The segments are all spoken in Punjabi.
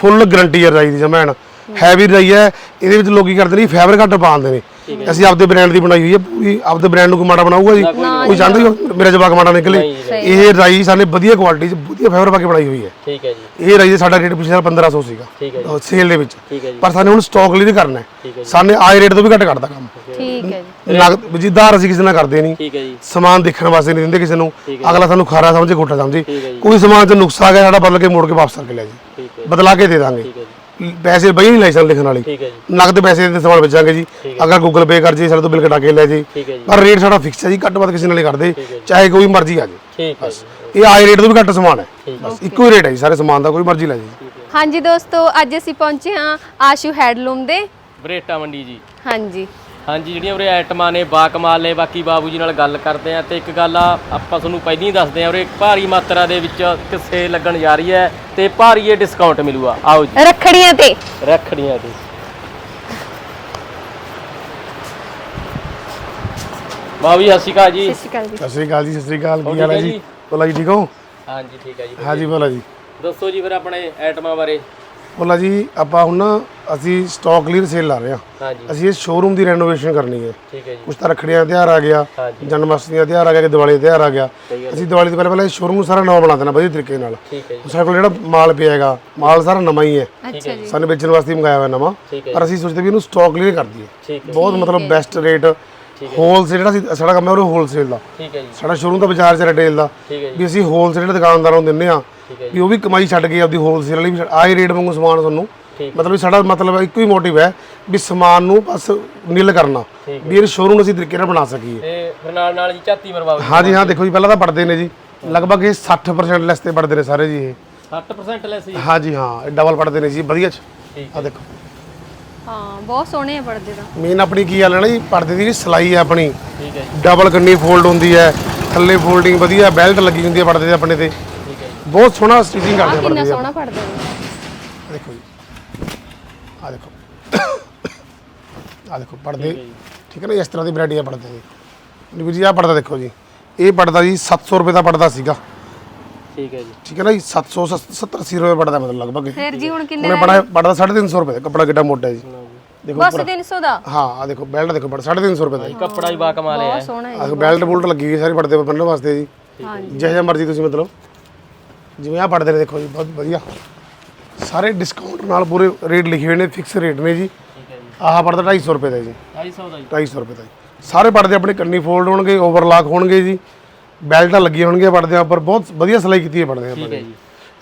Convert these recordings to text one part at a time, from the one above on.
ਫੁੱਲ ਗਰੰਟੀ ਹੈ ਰਾਈ ਦੀ ਜਮੈਨ ਹੈਵੀ ਰਹੀ ਹੈ, ਇਹਦੇ ਵਿੱਚ ਲੋਕੀ ਕਰਦੇ ਨੇ ਫਾਈਬਰ ਘੱਟ ਪਾਉਂਦੇ ਨੇ। ਅਸੀਂ ਆਪਦੇ ਬ੍ਰਾਂਡ ਦੀ ਬਣਾਈ ਹੋਈ ਹੈ ਪੂਰੀ ਆਪਦੇ ਬ੍ਰਾਂਡ ਨੂੰ ਕੋਈ ਮਾੜਾ ਬਣਾਊਗਾ ਜੀ ਕੋਈ ਚਾਹੁੰਦਾ ਜੀ ਮੇਰਾ ਜਵਾਕ ਮਾੜਾ ਨਿਕਲੇ ਇਹ ਰਾਈ ਸਾਨੇ ਵਧੀਆ ਕੁਆਲਿਟੀ ਚ ਵਧੀਆ ਫਾਈਬਰ ਪਾ ਕੇ ਬਣਾਈ ਹੋਈ ਹੈ ਠੀਕ ਹੈ ਜੀ ਇਹ ਰਾਈ ਸਾਡਾ ਰੇਟ ਪਿਛਲੇ ਸਾਲ 1500 ਸੀਗਾ ਠੀਕ ਹੈ ਸੇਲ ਦੇ ਵਿੱਚ ਪਰ ਸਾਨੂੰ ਹੁਣ ਸਟਾਕ ਲਈ ਕਰਨਾ ਹੈ ਸਾਨੇ ਆਏ ਰੇਟ ਤੋਂ ਵੀ ਘੱਟ ਕੱਢਦਾ ਕੰਮ ਠੀਕ ਹੈ ਜੀ ਨਗਦ ਅਸੀਂ ਕਿਸੇ ਨਾਲ ਕਰਦੇ ਨਹੀਂ ਠੀਕ ਹੈ ਜੀ ਸਮਾਨ ਦੇਖਣ ਵਾਸਤੇ ਨਹੀਂ ਦਿੰਦੇ ਕਿਸੇ ਨੂੰ ਅਗਲਾ ਸਾਨੂੰ ਖਾਰਾ ਸਮਝੇ ਗੋਟਾ ਸਮਝੇ। ਕੋਈ ਸਮਾਨ ਚ ਨੁਕਸ ਆ ਗਿਆ ਸਾਡਾ ਬਦਲ ਕੇ ਮੋੜ ਕੇ ਵਾਪਸ ਕਰਕੇ ਲੈ ਜੀ ਬਦਲਾ ਕੇ ਦੇ ਦਾਂਗੇ ਪੈਸੇ ਬਈ ਨਹੀਂ ਲਾਇਸੈਂਸ ਲਿਖਣ ਵਾਲੀ। ਠੀਕ ਹੈ ਜੀ। ਨਗਦ ਪੈਸੇ ਦੇ ਸਮਾਨ ਵੇਚਾਂਗੇ ਜੀ। ਅਗਰ ਗੂਗਲ ਪੇ ਕਰ ਜੀ ਸਾਡੇ ਤੋਂ ਬਿੱਲ ਕਟਾ ਕੇ ਲੈ ਜੀ। ਪਰ ਰੇਟ ਸਾਡਾ ਫਿਕਸ ਹੈ ਜੀ ਘੱਟ ਵੱਧ ਕਿਸੇ ਨਾਲ ਨਹੀਂ ਕਰਦੇ। ਚਾਹੇ ਕੋਈ ਮਰਜ਼ੀ ਆ ਜੇ। ਜੀ। ਇਹ ਆਏ ਰੇਟ ਤੋਂ ਵੀ ਘੱਟ ਸਮਾਨ ਹੈ। ਬਸ ਇੱਕੋ ਹੀ ਰੇਟ ਹੈ ਜੀ ਸਾਰੇ ਸਮਾਨ ਦਾ ਕੋਈ ਮਰਜ਼ੀ ਲੈ ਜੀ। ਹਾਂਜੀ ਦੋਸਤੋ ਅੱਜ ਅਸੀਂ ਪਹੁੰਚੇ ਹਾਂ ਆਸ਼ੂ ਹੈਡਲੂਮ ਦੇ। ਬਰੇਟਾ ਮੰਡੀ ਜੀ। ਹਾਂਜੀ। ਹਾਂਜੀ ਜਿਹੜੀਆਂ ਉਰੇ ਆਈਟਮਾਂ ਨੇ ਬਾ ਕਮਾਲ ਨੇ ਬਾਕੀ ਬਾਬੂ ਜੀ ਨਾਲ ਗੱਲ ਕਰਦੇ ਆ ਤੇ ਇੱਕ ਗੱਲ ਆ ਆਪਾਂ ਤੁਹਾਨੂੰ ਪਹਿਲਾਂ ਹੀ ਦੱਸਦੇ ਆ ਉਰੇ ਭਾਰੀ ਮਾਤਰਾ ਦੇ ਵਿੱਚ ਇੱਕ ਸੇਲ ਲੱਗਣ ਜਾ ਰਹੀ ਹੈ ਤੇ ਭਾਰੀ ਇਹ ਡਿਸਕਾਊਂਟ ਮਿਲੂਗਾ ਆਓ ਜੀ। ਰੱਖੜੀਆਂ ਤੇ। ਰੱਖੜੀਆਂ ਦੀ ਬਾਬੂ ਜੀ ਸਤਿ ਸ਼੍ਰੀ ਅਕਾਲ ਜੀ। ਸਤਿ ਸ਼੍ਰੀ ਅਕਾਲ ਜੀ। ਸਤਿ ਸ੍ਰੀ ਅਕਾਲ ਜੀ ਸਤਿ ਸ੍ਰੀ ਅਕਾਲ। ਹੋਰ ਕੀ ਹਾਲ ਹੈ ਜੀ? ਬੋਲਾ ਜੀ ਠੀਕ ਹੋ? ਹਾਂਜੀ ਠੀਕ ਹੈ ਜੀ। ਹਾਂ ਜੀ ਬੋਲਾ ਜੀ। ਦੱਸੋ ਜੀ ਫਿਰ ਆਪਣੇ ਆਈਟਮਾਂ ਬਾਰੇ। ਬੋਲਾ ਜੀ ਆਪਾਂ ਹੁਣ ਨਾ ਅਸੀਂ ਸਟਾਕ ਕਲੀਅਰ ਸੇਲ ਲਾ ਰਹੇ ਹਾਂ। ਹਾਂਜੀ। ਅਸੀਂ ਇਹ ਸ਼ੋਰੂਮ ਦੀ ਰੈਨੋਵੇਸ਼ਨ ਕਰਨੀ ਹੈ। ਠੀਕ ਹੈ ਜੀ। ਕੁਛ ਤਾਂ ਰੱਖੜੀਆਂ ਦਾ ਤਿਉਹਾਰ ਆ ਗਿਆ ਹਾਂਜੀ। ਜਨਮਅਸ਼ਟਮੀ ਦਾ ਤਿਉਹਾਰ ਆ ਗਿਆ ਕਿ ਦੀਵਾਲੀ ਦਾ ਤਿਉਹਾਰ ਆ ਗਿਆ। ਸਹੀ ਗੱਲ ਅਸੀਂ ਦੀਵਾਲੀ ਤੋਂ ਪਹਿਲਾਂ ਪਹਿਲਾਂ ਸ਼ੋਰੂਮ ਨੂੰ ਸਾਰਾ ਨਵਾਂ ਬਣਾ ਦੇਣਾ ਵਧੀਆ ਤਰੀਕੇ ਨਾਲ। ਠੀਕ ਹੈ ਜੀ। ਸਾਡੇ ਕੋਲ ਜਿਹੜਾ ਮਾਲ ਪਿਆ ਹੈਗਾ ਮਾਲ ਸਾਰਾ ਨਵਾਂ ਹੀ ਹੈ। ਅੱਛਾ ਜੀ। ਸਾਨੂੰ ਵੇਚਣ ਵਾਸਤੇ ਹੀ ਮੰਗਾਇਆ ਹੋਇਆ ਨਵਾਂ। ਠੀਕ ਹੈ ਪਰ ਅਸੀਂ ਸੋਚਦੇ ਵੀ ਇਹਨੂੰ ਸਟਾਕ ਕਲੀਅਰ ਕਰ ਦਈਏ। ਠੀਕ ਹੈ ਬਹੁਤ ਮਤਲਬ ਬੈਸਟ ਰੇਟ ਹੋਲਸੇਲ ਜਿਹੜਾ ਸਾਡਾ ਕੰਮ ਹੈ ਉਹ ਹੋਲਸੇਲ ਦਾ। ਠੀਕ ਹੈ ਜੀ। ਸਾਡਾ ਸ਼ੋਰੂਮ ਤਾਂ ਬਾਜ਼ਾਰ 'ਚ ਰਿਟੇਲ ਦਾ। ਠੀਕ ਹੈ ਜੀ। ਵੀ ਅਸੀਂ ਹੋਲਸੇਲ ਜਿਹੜੇ ਦੁਕਾਨਦਾਰਾਂ ਨੂੰ ਦਿੰਨੇ ਆ ਵੀ ਉਹ ਵੀ ਕਮਾਈ ਛੱਡ ਕੇ ਆਪਦੀ ਹੋਲਸੇਲ ਵਾਲੀ ਵੀ ਆਏ ਰੇਟ ਵਾਂਗੂ ਸਮਾਨ ਤੁਹਾਨੂੰ। ਠੀਕ। ਮਤਲਬ ਵੀ ਸਾਡਾ ਮਤਲਬ ਇੱਕੋ ਹੀ ਮੋਟਿਵ ਹੈ ਵੀ ਸਮਾਨ ਨੂੰ ਬਸ ਨਿਲ ਕਰਨਾ ਵੀ ਇਹ ਸ਼ੋਰੂਮ ਨੂੰ ਅਸੀਂ ਤਰੀਕੇ ਨਾਲ ਬਣਾ ਸਕੀਏ। ਤੇ ਫਿਰ ਨਾਲ ਨਾਲ ਜੀ ਝਾਤੀ ਮਰਵਾਓ ਹਾਂ ਜੀ ਹਾਂ ਦੇਖੋ ਜੀ ਪਹਿਲਾਂ ਤਾਂ ਪੜਦੇ ਨੇ ਜੀ। ਲਗਭਗ ਇਹ 60% ਲੈਸ ਤੇ ਪੜਦੇ ਨੇ ਸਾਰੇ ਜੀ ਇਹ। 60% ਲੈਸ ਜੀ। ਹਾਂ ਜੀ ਹਾਂ ਇਹ ਡਬਲ ਪੜਦੇ ਨੇ ਜੀ ਵਧੀਆ ਚ। ਠੀਕ ਆ ਦੇਖੋ। ਹਾਂ ਬਹੁਤ ਸੋਹਣੇ ਆ ਪਰਦੇ ਤਾਂ। ਮੇਨ ਆਪਣੀ ਕੀ ਗੱਲ ਹੈ ਨਾ ਜੀ ਪਰਦੇ ਦੀ ਜਿਹੜੀ ਸਲਾਈ ਹੈ ਆਪਣੀ। ਠੀਕ ਹੈ ਜੀ। ਡਬਲ ਕੰਨੀ ਫੋਲਡ ਹੁੰਦੀ ਹੈ ਥੱਲੇ ਫੋਲਡਿੰਗ ਵਧੀਆ ਬੈਲਟ ਲੱਗੀ ਹੁੰਦੀ ਹੈ ਪਰਦੇ ਦੇ ਆਪਣੇ ਤੇ। ਬਹੁਤ ਸੋਹਣਾ ਸਟਿਚਿੰਗ ਕਰਦੇ ਆ ਕਿੰਨਾ ਪਰਦੇ ਸੋਹਣਾ ਪਰਦਾ ਹੈ। ਆ ਦੇਖੋ ਜੀ। ਆ ਦੇਖੋ। ਆ ਦੇਖੋ ਪਰਦੇ। ਠੀਕ ਹੈ ਨਾ ਇਸ ਤਰ੍ਹਾਂ ਦੀ ਵੈਰਾਈਟੀ ਆ ਪਰਦੇ ਦੀ ਵੀਰ ਜੀ ਆ ਪਰਦਾ ਦੇਖੋ ਜੀ। ਇਹ ਪਰਦਾ ਜੀ 700 ਰੁਪਏ ਦਾ ਪਰਦਾ ਸੀਗਾ। ਠੀਕ ਹੈ ਜੀ। ਠੀਕ ਹੈ ਨਾ ਜੀ 700 70 80 ਰੁਪਏ ਪੜਦਾ ਮਤਲਬ ਲਗਭਗ। ਫਿਰ ਜੀ ਹੁਣ ਕਿੰਨੇ ਉਹਨੇ ਪੜਾ ਪੜਦਾ 350 ਰੁਪਏ ਦਾ ਕੱਪੜਾ ਕਿੱਡਾ ਮੋਟਾ ਹੈ ਜੀ। ਦੇਖੋ ਬਸ 300 ਦਾ? ਹਾਂ ਆ ਦੇਖੋ ਬੈਲਟ ਦੇਖੋ ਪੜ 350 ਰੁਪਏ ਦਾ ਜੀ। ਕੱਪੜਾ ਵੀ ਬਾ ਕਮਾਲ ਹੈ। ਬਹੁਤ ਸੋਹਣਾ ਹੈ ਬੈਲਟ ਬੁਲਟ ਲੱਗੀ ਹੋਈ ਹੈ ਸਾਰੀ ਪੜਦੇ ਬੰਨਣ ਵਾਸਤੇ ਜੀ। ਹਾਂਜੀ। ਜਿਹੋ ਜਿਹਾ ਮਰਜ਼ੀ ਤੁਸੀਂ ਮਤਲਬ। ਜਿਵੇਂ ਆ ਪੜਦੇ ਨੇ ਦੇਖੋ ਜੀ ਬਹੁਤ ਵਧੀਆ। ਸਾਰੇ ਡਿਸਕਾਊਂਟ ਨਾਲ ਪੂਰੇ ਰੇਟ ਲਿਖੇ ਹੋਏ ਨੇ ਫਿਕਸ ਰੇਟ ਨੇ ਜੀ। ਠੀਕ ਹੈ ਜੀ। ਆਹ ਪੜਦਾ 250 ਰੁਪਏ ਦਾ ਜੀ। 250 ਦਾ ਜੀ। 250 ਰੁਪਏ ਦਾ ਜੀ। ਸਾਰੇ ਪੜਦੇ ਆਪਣੇ ਕੰਨੀ ਫੋਲਡ ਹੋਣਗੇ ਓਵਰਲਾਕ ਹੋਣਗੇ ਜੀ। ਬੈਲਟਾਂ ਲੱਗੀਆਂ ਹੋਣਗੀਆਂ ਪੜਦਿਆਂ ਉੱਪਰ ਬਹੁਤ ਵਧੀਆ ਸਿਲਾਈ ਕੀਤੀ ਹੈ ਪੜਦੇ ਠੀਕ ਹੈ ਆਪਣੇ ਜੀ।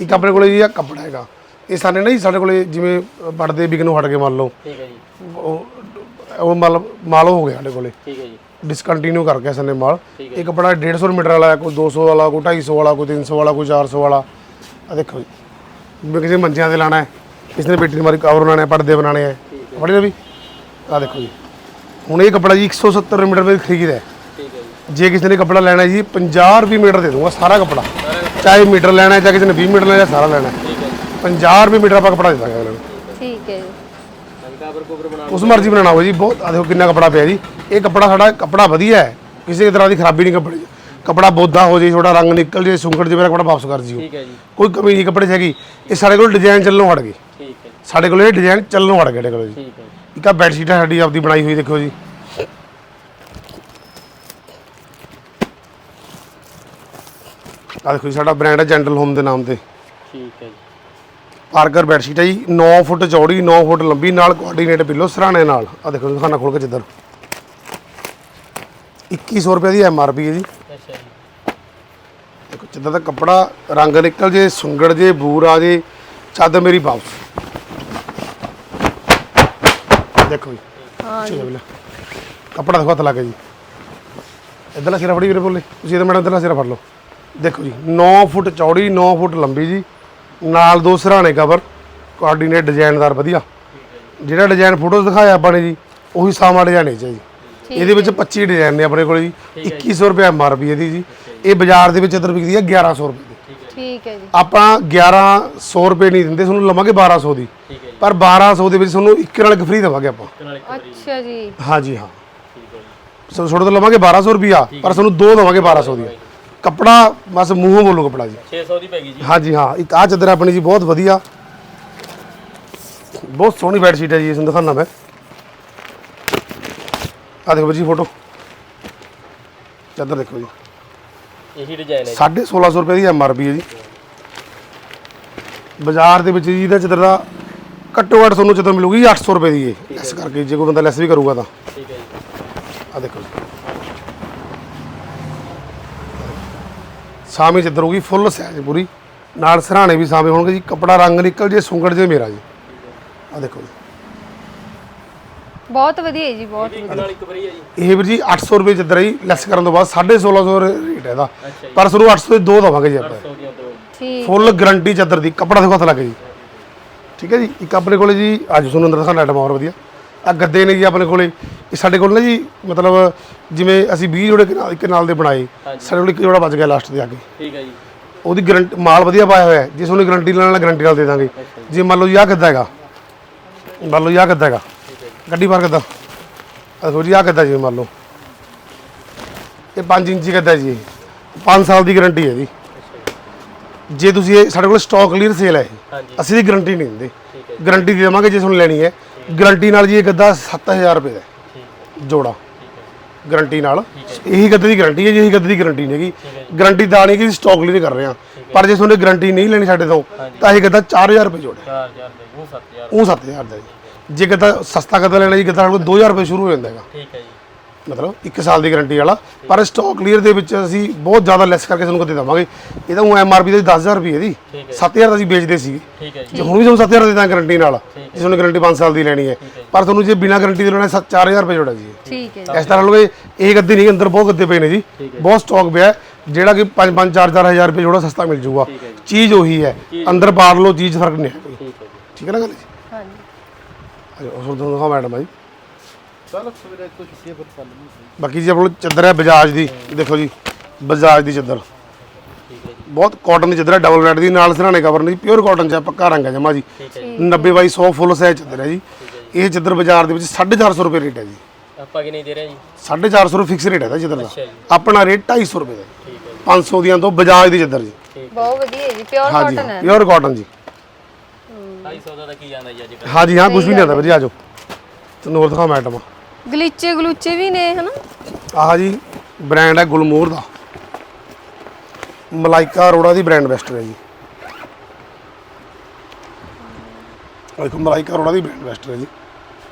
ਇੱਕ ਆਪਣੇ ਕੋਲੇ ਜੀ ਆ ਕੱਪੜਾ ਹੈਗਾ। ਇਹ ਸਾਡੇ ਨਾ ਜੀ ਸਾਡੇ ਕੋਲੇ ਜਿਵੇਂ ਪੜਦੇ ਵਿਕਨੋਂ ਹਟ ਕੇ ਮੰਨ ਲਓ। ਠੀਕ ਹੈ ਜੀ। ਉਹ ਉਹ ਮਾਲ ਮਾਲ ਹੋ ਗਿਆ ਸਾਡੇ ਕੋਲੇ। ਠੀਕ ਹੈ ਜੀ। ਡਿਸਕੰਟੀਨਿਊ ਕਰ ਗਿਆ ਸਨੇ ਮਾਲ। ਇਹ ਕੱਪੜਾ 150 ਮੀਟਰ ਵਾਲਾ ਹੈ ਕੋਈ 200 ਵਾਲਾ ਕੋਈ 250 ਵਾਲਾ ਕੋਈ 300 ਵਾਲਾ ਕੋਈ 400 ਵਾਲਾ। ਆ ਦੇਖੋ ਜੀ। ਵੀ ਕਿਸੇ ਮੰਜਿਆਂ ਤੇ ਲਾਣਾ ਹੈ। ਕਿਸੇ ਨੇ ਦੀ ਮਾਰੀ ਕਵਰ ਬਣਾਣੇ ਪਰਦੇ ਬਣਾਣੇ ਹੈ। ਪੜੇ ਨਾ ਵੀ। ਆ ਦੇਖੋ ਜੀ। ਹੁਣ ਇਹ ਕੱਪੜਾ ਜੀ 170 ਮੀਟਰ ਵਿੱਚ ਖਰੀਦ ਹੈ। ਠੀਕ ਹੈ ਜੀ। ਜੇ ਕਿਸੇ ਨੇ ਕੱਪੜਾ ਲੈਣਾ ਜੀ 50 ਰੁਪਏ ਮੀਟਰ ਦੇ ਦੂੰਗਾ ਸਾਰਾ ਕੱਪੜਾ। ਚਾਹੇ ਮੀਟਰ ਲੈਣਾ ਹੈ ਚਾਹੇ ਕਿਸੇ ਨੇ 20 ਮੀਟਰ ਲੈਣਾ ਹੈ, ਸਾਰਾ ਲੈਣਾ ਹੈ। ਠੀਕ ਹੈ ਜੀ। 50 ਰੁਪਏ ਮੀਟਰ ਆਪਾਂ ਕੱਪੜਾ ਦੇ ਦਾਂਗੇ ਠੀਕ ਹੈ ਜੀ। ਬਣਾ ਉਸ ਮਰਜ਼ੀ ਬਣਾਉਣਾ ਹੋਵੇ ਜੀ ਬਹੁਤ ਆ ਦੇਖੋ ਕਿੰਨਾ ਕੱਪੜਾ ਪਿਆ ਜੀ। ਇਹ ਕੱਪੜਾ ਸਾਡਾ ਕੱਪੜਾ ਵਧੀਆ ਹੈ ਕਿਸੇ ਤਰ੍ਹਾਂ ਦੀ ਖਰਾਬੀ ਨਹੀਂ ਕੱਪੜੇ 'ਚ ਕੱਪੜਾ ਬੋਦਾ ਹੋ ਜੇ ਥੋੜਾ ਰੰਗ ਨਿਕਲ ਜੇ ਸੁੰਗੜ ਜੇ ਮੇਰਾ ਕੱਪੜਾ ਵਾਪਸ ਕਰ ਜਿਓ ਠੀਕ ਹੈ ਜੀ। ਕੋਈ ਕਮੀ ਨਹੀਂ ਕੱਪੜੇ 'ਚ ਹੈਗੀ। ਇਹ ਸਾਡੇ ਕੋਲ ਡਿਜ਼ਾਈਨ ਚੱਲਣੋਂ ਹਟ ਗਏ। ਠੀਕ ਹੈ। ਸਾਡੇ ਕੋਲ ਇਹ ਡਿਜ਼ਾਈਨ ਚੱਲਣੋਂ ਹਟ ਗਏ ਸਾਡੇ ਕੋਲ ਜੀ। ਠੀਕ ਹੈ। ਇੱਕ ਆ ਬੈੱਡ ਸ਼ੀਟ ਹੈ ਸਾਡੀ ਆਪਦੀ ਬਣਾਈ ਹੋਈ ਦੇਖੋ ਜੀ। ਆ ਦੇਖੋ ਜੀ ਸਾਡਾ ਬ੍ਰਾਂਡ ਹੈ ਜੈਂਟਲ ਹੋਮ ਦੇ ਨਾਮ ਤੇ। ਠੀਕ ਹੈ ਜੀ। ਪਾਰਕਰ ਬੈੱਡ ਸ਼ੀਟ ਹੈ ਜੀ 9 ਫੁੱਟ ਚੌੜੀ 9 ਫੁੱਟ ਲੰਬੀ ਨਾਲ ਕੋਆਰਡੀਨੇਟ ਪਿੱਲੋ ਸਰਾਣੇ ਨਾਲ। ਆ ਦੇਖੋ ਦਿਖਾਣਾ ਖੋਲ ਕੇ ਜਿੱਧਰ। 2100 ਰੁਪਏ ਦੀ ਐਮ ਆਰ ਪੀ ਹੈ ਜੀ। ਅੱਛਾ ਜੀ। ਦੇਖੋ ਜਿੱਦਾਂ ਦਾ ਕੱਪੜਾ ਰੰਗ ਨਿਕਲ ਜੇ ਸੁੰਗੜ ਜੇ ਬੂਰ ਆ ਜੇ ਚੱਦ ਮੇਰੀ ਵਾਪਸ। ਦੇਖੋ ਜੀ। ਹਾਂ ਕੱਪੜਾ ਦੇਖੋ ਹੱਥ ਲਾ ਕੇ ਜੀ। ਇਧਰਲਾ ਸਿਰਾ ਫੜੀ ਵੀਰੇ ਬੋਲੇ। ਤੁਸੀਂ ਇਹਦਾ ਮੈਡਮ ਇਧਰਲਾ ਸਿਰਾ ਫੜ ਲਓ। ਦੇਖੋ ਜੀ 9 ਫੁੱਟ ਚੌੜੀ 9 ਫੁੱਟ ਲੰਬੀ ਜੀ। ਨਾਲ ਦੋ ਸਰਾਣੇ ਕਵਰ ਕੋਆਰਡੀਨੇਟ ਡਿਜ਼ਾਈਨਦਾਰ ਵਧੀਆ। ਜਿਹੜਾ ਡਿਜ਼ਾਈਨ ਫੋਟੋਜ਼ ਦਿਖਾਇਆ ਆਪਾਂ ਨੇ ਜੀ ਉਹੀ ਸਾਮਾ ਡਿਜ਼ਾਈਨ ਹੈ ਜੀ। ਇਹਦੇ ਵਿੱਚ 25 ਡਿਜ਼ਾਈਨ ਨੇ ਆਪਣੇ ਕੋਲ ਜੀ 2100 ਰੁਪਏ ਐਮਆਰਪੀ ਇਹਦੀ ਜੀ। ਇਹ ਬਾਜ਼ਾਰ ਦੇ ਵਿੱਚ ਇਧਰ ਵਿਕਦੀ ਹੈ 1100 ਰੁਪਏ ਦੀ। ਠੀਕ ਹੈ ਜੀ। ਆਪਾਂ 1100 ਰੁਪਏ ਨਹੀਂ ਦਿੰਦੇ ਤੁਹਾਨੂੰ ਲਵਾਂਗੇ 1200 ਦੀ। ਠੀਕ ਹੈ ਜੀ। ਪਰ 1200 ਦੇ ਵਿੱਚ ਤੁਹਾਨੂੰ ਇੱਕ ਨਾਲ ਇੱਕ ਫ੍ਰੀ ਦੇਵਾਂਗੇ ਆਪਾਂ। ਅੱਛਾ ਜੀ। ਹਾਂਜੀ ਹਾਂ। ਠੀਕ ਹੈ ਜੀ। ਸੋ ਛੋੜ ਤੋਂ ਲਵਾਂਗੇ 1200 ਰੁਪਿਆ ਪਰ ਤੁਹਾਨੂੰ ਦੋ ਦਵਾਂਗੇ 1200 ਦੀ ਕੱਪੜਾ ਬਸ ਮੂੰਹੋਂ ਬੋਲੋ ਕੱਪੜਾ ਜੀ। 600 ਦੀ ਪੈ ਗਈ ਜੀ। ਹਾਂਜੀ ਹਾਂ ਇੱਕ ਆ ਚਾਦਰ ਆਪਣੀ ਜੀ ਬਹੁਤ ਵਧੀਆ। ਬਹੁਤ ਸੋਹਣੀ ਬੈੱਡ ਸ਼ੀਟ ਹੈ ਜੀ ਇਸ ਨੂੰ ਦਿਖਾਉਣਾ ਮੈਂ। ਆ ਦੇਖੋ ਜੀ ਫੋਟੋ ਚਾਦਰ ਦੇਖੋ ਜੀ। ਇਹੀ ਡਿਜ਼ਾਈਨ ਹੈ ਜੀ। 1650 ਰੁਪਏ ਦੀ ਐਮਆਰਪੀ ਹੈ ਜੀ। ਬਾਜ਼ਾਰ ਦੇ ਵਿੱਚ ਜੀ ਇਹਦਾ ਚਦਰ ਦਾ ਘੱਟੋ ਘੱਟ ਤੁਹਾਨੂੰ ਚਦਰ ਮਿਲੂਗੀ 800 ਰੁਪਏ ਦੀ ਇਹ। ਲੈਸ ਕਰਕੇ ਜੇ ਕੋਈ ਬੰਦਾ ਲੈਸ ਵੀ ਕਰੂਗਾ ਤਾਂ। ਠੀਕ ਹੈ ਜੀ। ਆ ਦੇਖੋ ਜੀ। ਸਾਮੀ ਚਦਰ ਹੋਊਗੀ ਫੁੱਲ ਸਾਈਜ਼ ਪੂਰੀ। ਨਾਲ ਸਰਾਣੇ ਵੀ ਸਾਮੇ ਹੋਣਗੇ ਜੀ। ਕਪੜਾ ਰੰਗ ਨਿਕਲ ਜੇ ਸੁੰਗੜ ਜੇ ਮੇਰਾ ਜੀ। ਆ ਦੇਖੋ ਜੀ। ਬਹੁਤ ਵਧੀਆ ਹੈ ਜੀ ਬਹੁਤ ਇਹਦੀ ਨਾਲ ਇੱਕ ਵਾਰੀ ਹੈ ਜੀ। ਇਹ ਵੀਰ ਜੀ 800 ਰੁਪਏ ਚਦਰ ਜੀ ਲੈਸ ਕਰਨ ਤੋਂ ਬਾਅਦ 1650 ਰੇਟ ਹੈ ਇਹਦਾ। ਅੱਛਾ ਜੀ। ਪਰ ਤੁਹਾਨੂੰ 800 ਦੇ ਦੋ ਦਵਾਂਗੇ ਜੀ ਆਪਾਂ। 800 ਦੀਆਂ ਦੋ। ਠੀਕ। ਫੁੱਲ ਗਾਰੰਟੀ ਚਾਦਰ ਦੀ ਕਪੜਾ ਦੇਖੋ ਹੱਥ ਲੱਗ ਜੀ। ਠੀਕ ਹੈ ਜੀ? ਇੱਕ ਆਪਣੇ ਕੋਲੇ ਜੀ ਅੱਜ ਤੁਹਾਨੂੰ ਅੰਦਰ ਆਈਟਮ ਹੋਰ ਵਧੀਆ। ਆ ਗੱਦੇ ਨੇ ਜੀ ਆਪਣੇ ਕੋਲੇ। ਇਹ ਸਾਡੇ ਕੋਲ ਨਾ ਜੀ ਮਤਲਬ ਜਿਵੇਂ ਅਸੀਂ 20 ਜੋੜੇ ਨਾਲ- ਇੱਕ ਨਾਲ ਦੇ ਬਣਾਏ ਸਾਡੇ ਕੋਲ ਇੱਕ ਜੋੜਾ ਬਚ ਗਿਆ ਲਾਸਟ ਦੇ ਆ ਕੇ। ਠੀਕ ਹੈ ਜੀ। ਉਹਦੀ ਗਰੰਟੀ ਮਾਲ ਵਧੀਆ ਪਾਇਆ ਹੋਇਆ ਹੈ। ਜੇ ਤੁਹਾਨੂੰ ਗਾਰੰਟੀ ਲੈਣ ਨਾਲ ਗਾਰੰਟੀ ਨਾਲ ਦੇ ਦਾਂਗੇ। ਜੇ। ਮੰਨ ਲਓ ਜੀ ਆਹ ਗੱਦਾ ਹੈਗਾ ਮੰਨ ਲਓ ਜੀ ਆਹ ਗੱਦਾ ਹੈਗਾ। ਗੱਡੀ ਬਾਹਰ ਗੱਦਾ। ਦੇਖੋ ਜੀ ਆਹ ਗੱਦਾ ਜੀ ਮੰਨ ਲਓ। ਇਹ 5 ਇੰਚੀ ਗੱਦਾ ਜੀ 5 ਸਾਲ ਦੀ ਗਾਰੰਟੀ ਹੈ ਜੀ। ਜੇ ਤੁਸੀਂ ਇਹ ਸਾਡੇ ਕੋਲ ਸਟਾਕ ਕਲੀਅਰ ਸੇਲ ਹੈ ਇਹ। ਹਾਂਜੀ। ਅਸੀਂ ਦੀ ਗਾਰੰਟੀ ਨਹੀਂ ਦਿੰਦੇ। ਗਾਰੰਟੀ ਦੇ ਦੇਵਾਂਗੇ ਜੇ ਤੁਹਾਨੂੰ ਲੈਣੀ ਹੈ। ਗਾਰੰਟੀ ਨਾਲ ਜੀ ਇਹ ਗੱਦਾ 7000 ਰੁਪਏ ਦਾ ਹੈ, ਠੀਕ ਜੋੜਾ। ਗਾਰੰਟੀ ਨਾਲ। ਇਹੀ ਗੱਦੇ ਦੀ ਗਾਰੰਟੀ ਹੈ ਜੀ ਇਹੀ ਗੱਦੇ ਦੀ ਗਾਰੰਟੀ ਨਹੀਂ ਹੈਗੀ। ਗਾਰੰਟੀ ਤਾਂ ਨਹੀਂ ਕਿ ਸਟਾਕ ਕਲੀਅਰ ਕਰ ਰਹੇ ਹਾਂ। ਪਰ ਜੇ ਤੁਹਾਨੂੰ ਗਾਰੰਟੀ ਨਹੀਂ ਲੈਣੀ ਸਾਡੇ ਤੋਂ ਤਾਂ ਇਹ ਗੱਦਾ 4000 ਰੁਪਏ ਜੋੜਾ 4000 ਦੇ ਉਹ 7000 ਉਹ 7000 ਦਾ ਜੀ। ਜੇ ਗੱਦਾ ਸਸਤਾ ਗੱਦਾ ਲੈਣਾ ਜੀ ਗੱਦਾ ਸਾਡੇ ਕੋਲ 2000 ਰੁਪਏ ਸ਼ੁਰੂ ਹੋ ਜਾਂਦਾ ਹੈਗਾ। ਠੀਕ ਹੈ ਜੀ। ਮਤਲਬ 1 ਸਾਲ ਦੀ ਗਾਰੰਟੀ ਵਾਲਾ। ਪਰ ਸਟਾਕ ਕਲੀਅਰ ਦੇ ਵਿੱਚ ਅਸੀਂ ਬਹੁਤ ਜ਼ਿਆਦਾ ਲੈਸ ਕਰਕੇ ਤੁਹਾਨੂੰ ਦੇ ਦੇਵਾਂਗੇ। ਇਹਦਾ ਉਹ ਐਮਆਰਪੀ ਦਾ 10000 ਰੁਪਏ ਦੀ। ਠੀਕ ਹੈ 7000 ਦਾ ਅਸੀਂ ਵੇਚਦੇ ਹੈ ਜੀ। ਜੇ ਹੁਣ ਵੀ ਤੁਹਾਨੂੰ 7000 ਦੇ ਦਾਂ ਗਾਰੰਟੀ ਨਾਲ ਜੇ ਤੁਹਾਨੂੰ ਗਾਰੰਟੀ 5 ਸਾਲ ਦੀ ਲੈਣੀ ਹੈ। ਪਰ ਤੁਹਾਨੂੰ ਜੇ ਬਿਨਾ ਗਾਰੰਟੀ ਦੇ ਲੈਣਾ 4000 ਰੁਪਏ ਜੋੜਾ ਜੀ ਠੀਕ ਹੈ ਇਸ ਤਰ੍ਹਾਂ ਲਓਗੇ ਇਹ ਗੱਦੇ ਨਹੀਂ ਅੰਦਰ ਬਹੁਤ ਗੱਦੇ ਪਏ ਨੇ ਜੀ। ਬਹੁਤ ਸਟਾਕ ਪਿਆ ਹੈ, ਜਿਹੜਾ ਕਿ 5 5 4 4000 ਰੁਪਏ ਜੋੜਾ ਸਸਤਾ ਮਿਲ ਜਾਊਗਾ ਚੀਜ਼ ਉਹੀ ਹੈ। ਅੰਦਰ ਬਾਹਰ ਲਓ ਚੀਜ਼ ਫ਼ਰਕ ਨਹੀਂ ਹੈ। ਠੀਕ ਹੈ ਜੀ। ਠੀਕ ਹੈ ਨਾ ਗੱਲ ਜੀ? ਹਾਂਜੀ। ਅਜੋ ਉਸ ਨੂੰ ਦਿਖਾਓ ਮੈਡਮ ਭਾਈ ਚਲੋ ਸਵੇਰੇ ਤੋਂ ਛੁੱਟੀ ਫਿਰ ਕੱਲ ਨੂੰ ਬਾਕੀ ਜੀ ਆਪਣੇ ਕੋਲ ਚੱਦਰ ਹੈ ਬਜਾਜ ਦੀ ਦੇਖੋ ਜੀ ਬਜਾਜ ਦੀ ਚੱਦਰ। ਠੀਕ ਹੈ ਜੀ। ਬਹੁਤ ਕਾਟਨ ਦੀ ਚੱਦਰ ਹੈ ਡਬਲ ਬੈੱਡ ਦੀ ਨਾਲ ਸਿਰਹਾਣੇ ਕਵਰ ਨਹੀਂ ਪਿਓਰ ਕਾਟਨ ਚ ਹੈ, ਪੱਕਾ ਰੰਗ ਹੈ ਜਮਾ ਜੀ। ਠੀਕ ਹੈ 90 ਬਾਈ 100 ਫੁੱਲ ਸਾਈਜ਼ ਚੱਦਰ ਹੈ ਜੀ। ਇਹ ਚੱਦਰ ਬਾਜ਼ਾਰ ਦੇ ਵਿੱਚ 450 ਰੁਪਏ ਰੇਟ ਹੈ ਜੀ। ਆਪਾਂ ਕੀ ਨਹੀਂ ਦੇ ਰਹੇ ਜੀ? 450 ਰੁਪਏ ਫਿਕਸ ਰੇਟ ਹੈ ਦਾ ਚੱਦਰ ਦਾ। ਅੱਛਾ ਜੀ। ਆਪਣਾ ਰੇਟ 250 ਰੁਪਏ ਦਾ ਹੈ। ਠੀਕ ਹੈ 500 ਦੀਆਂ ਤੋਂ ਬਜਾਜ ਦੀ ਚੱਦਰ ਜੀ। ਬਹੁਤ ਵਧੀਆ ਹੈ ਜੀ ਪਿਓਰ ਹਾਂਜੀ ਕਾਟਨ ਹੈ। ਪਿਓਰ ਕਾਟਨ ਜੀ। 250 ਦਾ ਤਾਂ ਕੀ ਜਾਂਦਾ ਜੀ ਅੱਜ ਕੱਲ੍ਹ? ਹਾਂਜੀ ਹਾਂ ਕੁਝ ਵੀ ਨਹੀਂ ਆਉਂਦਾ ਵੀਰੇ ਆਜੋ ਤੁਹਾਨੂੰ ਹੋਰ ਦਿਖਾਓ ਮੈਡਮ ਗਲੀਚੇ ਗਲੂਚੇ ਵੀ ਨੇ ਹਨਾ? ਆਹ ਜੀ ਬ੍ਰਾਂਡ ਹੈ ਗੁਲਮੋਹਰ ਦਾ। ਮਲਾਈਕਾ ਅਰੋੜਾ ਦੀ ਬ੍ਰਾਂਡ ਬੈਸਟ ਹੈ ਜੀ। ਆਹ ਦੇਖੋ ਮਲਾਈਕਾ ਅਰੋੜਾ ਦੀ ਬ੍ਰਾਂਡ ਬੈਸਟ ਹੈ ਜੀ।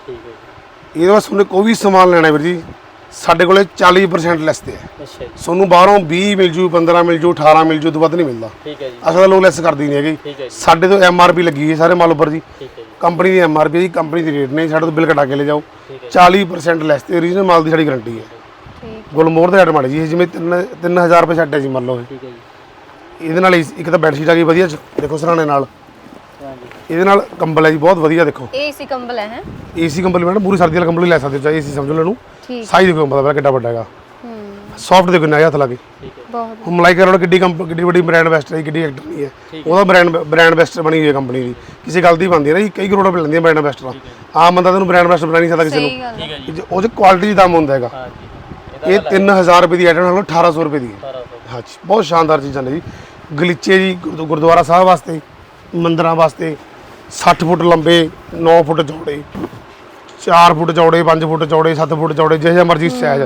ਠੀਕ ਹੈ ਜੀ ਇਹਦੇ ਵਾਸਤੇ ਤੁਹਾਨੂੰ ਕੋਈ ਵੀ ਸਮਾਨ ਲੈਣਾ ਵੀਰ ਜੀ ਸਾਡੇ ਕੋਲੇ 40% ਲੈਸ ਤੇ ਹੈ। ਅੱਛਾ ਜੀ। ਤੁਹਾਨੂੰ ਬਾਹਰੋਂ 20 ਮਿਲ ਜੂ 15 ਮਿਲ ਜੂ 18 ਮਿਲ ਜੂ ਤੋਂ ਵੱਧ ਨਹੀਂ ਮਿਲਦਾ। ਠੀਕ ਹੈ ਜੀ। ਅਸਲ ਤਾਂ ਲੋਕ ਲੈਸ ਕਰਦੀ ਨਹੀਂ ਹੈਗੀ। ਠੀਕ ਹੈ ਜੀ। ਸਾਡੇ ਤੋਂ ਐਮਆਰਪੀ ਲੱਗੀ ਹੈ ਸਾਰੇ ਮਾਲ ਉੱਪਰ ਜੀ। ਠੀਕ ਹੈ ਜੀ। ਕੰਪਨੀ ਦੀ ਐਮਆਰਪੀ ਜੀ ਕੰਪਨੀ ਦੀ ਰੇਟ ਨਹੀਂ ਸਾਡੇ ਤੋਂ ਬਿੱਲ ਕਟਾ ਕੇ ਲੈ ਜਾਓ। 40% ਲੈਸ ਤੇ ਓਰੀਜਨਲ ਮਾਲ ਦੀ ਸਾਡੀ ਗਾਰੰਟੀ ਹੈ। ਠੀਕ ਗੁਲਮੋਹਰ ਦੇ ਆਈਟਮ ਹੈ ਜੀ ਇਹ ਜਿਵੇਂ 3 3000 ਰੁਪਏ ਛੱਡ ਹੈ ਜੀ ਮੰਨ ਲਓ ਇਹ। ਠੀਕ ਹੈ ਜੀ। ਇਹਦੇ ਨਾਲ ਇੱਕ ਤਾਂ ਬੈੱਡ ਸ਼ੀਟ ਆ ਗਈ ਵਧੀਆ ਚ- ਦੇਖੋ ਸਰਾਣੇ ਨਾਲ। ਹਾਂਜੀ। ਇਹਦੇ ਨਾਲ ਕੰਬਲ ਹੈ ਜੀ ਬਹੁਤ ਵਧੀਆ ਦੇਖੋ। ਇਹ ਸੀ ਕੰਬਲ ਹੈ ਹੈਂ? ਏਸੀ ਕੰਬਲ ਮੈਡਮ ਪੂਰੀ ਸਰਦੀ ਵਾਲਾ ਕੰਬਲ ਹੀ ਲੈ ਸਕਦੇ ਹੋ ਚਾਹੇ ਏਸੀ ਸਮਝ ਲਓ ਇਹਨੂੰ। ਠੀਕ। ਸਾਈਜ਼ ਦੇਖੋ ਕੰਬਲ ਦਾ ਕਿੱਡਾ ਵੱਡਾ ਹੈਗਾ। ਸੌਫਟ ਦੇਖੋ ਨਾ ਹੱਥ ਲੱਗੇ ਠੀਕ ਹੈ। ਬਹੁਤ ਹੁਣ ਮਲਾਈ ਕਰੋੜ ਕਿੱਡੀ ਕੰਪ ਕਿੱਡੀ ਵੱਡੀ ਬ੍ਰਾਂਡ ਬੈਸਟ ਹੈ ਜੀ, ਕਿੱਡੀ ਐਕਟਰ ਨਹੀਂ ਹੈ। ਉਹਦਾ ਬ੍ਰਾਂਡ ਬ੍ਰਾਂਡ ਬੈਸਟ ਬਣੀ ਹੋਈ ਹੈ ਕੰਪਨੀ ਦੀ। ਕਿਸੇ ਗੱਲ ਦੀ ਬਣਦੀ ਹੈ ਨਾ ਜੀ ਕਈ ਕਰੋੜਾਂ ਰੁਪਏ ਲੈਂਦੀ ਹੈ ਬ੍ਰਾਂਡ ਬੈਸਟ ਆਮ ਬੰਦਾ ਤੈਨੂੰ ਬ੍ਰਾਂਡ ਬੈਸਟ ਬਣਾ ਨਹੀਂ ਸਕਦਾ ਕਿਸੇ ਨੂੰ। ਸਹੀ ਗੱਲ ਹੈ। ਠੀਕ ਹੈ ਜੀ। ਜੇ ਉਹ 'ਚ ਕੁਆਲਿਟੀ ਦਾ ਦਮ ਹੁੰਦਾ ਹੈਗਾ। ਹਾਂਜੀ ਇਹ 3000 ਰੁਪਏ ਦੀ ਆਈਟਮ ਨਾਲੋਂ 1800 ਰੁਪਏ ਦੀ ਹੈ। 1800 ਹਾਂਜੀ ਬਹੁਤ ਸ਼ਾਨਦਾਰ ਚੀਜ਼ਾਂ ਨੇ ਜੀ। ਗਲੀਚੇ ਜੀ ਗੁਰਦੁ- ਗੁਰਦੁਆਰਾ ਸਾਹਿਬ ਵਾਸਤੇ ਮੰਦਰਾਂ ਵਾਸਤੇ 60 ਫੁੱਟ ਲੰਬੇ 9 ਫੁੱਟ ਚੌੜੇ 4 ਫੁੱਟ ਚੌੜੇ 5 ਫੁੱਟ ਚੌੜੇ 7 ਫੁੱਟ ਚੌੜੇ ਜਿਹੇ ਜਿਹਾ ਮਰਜ਼ੀ ਸਾਈਜ਼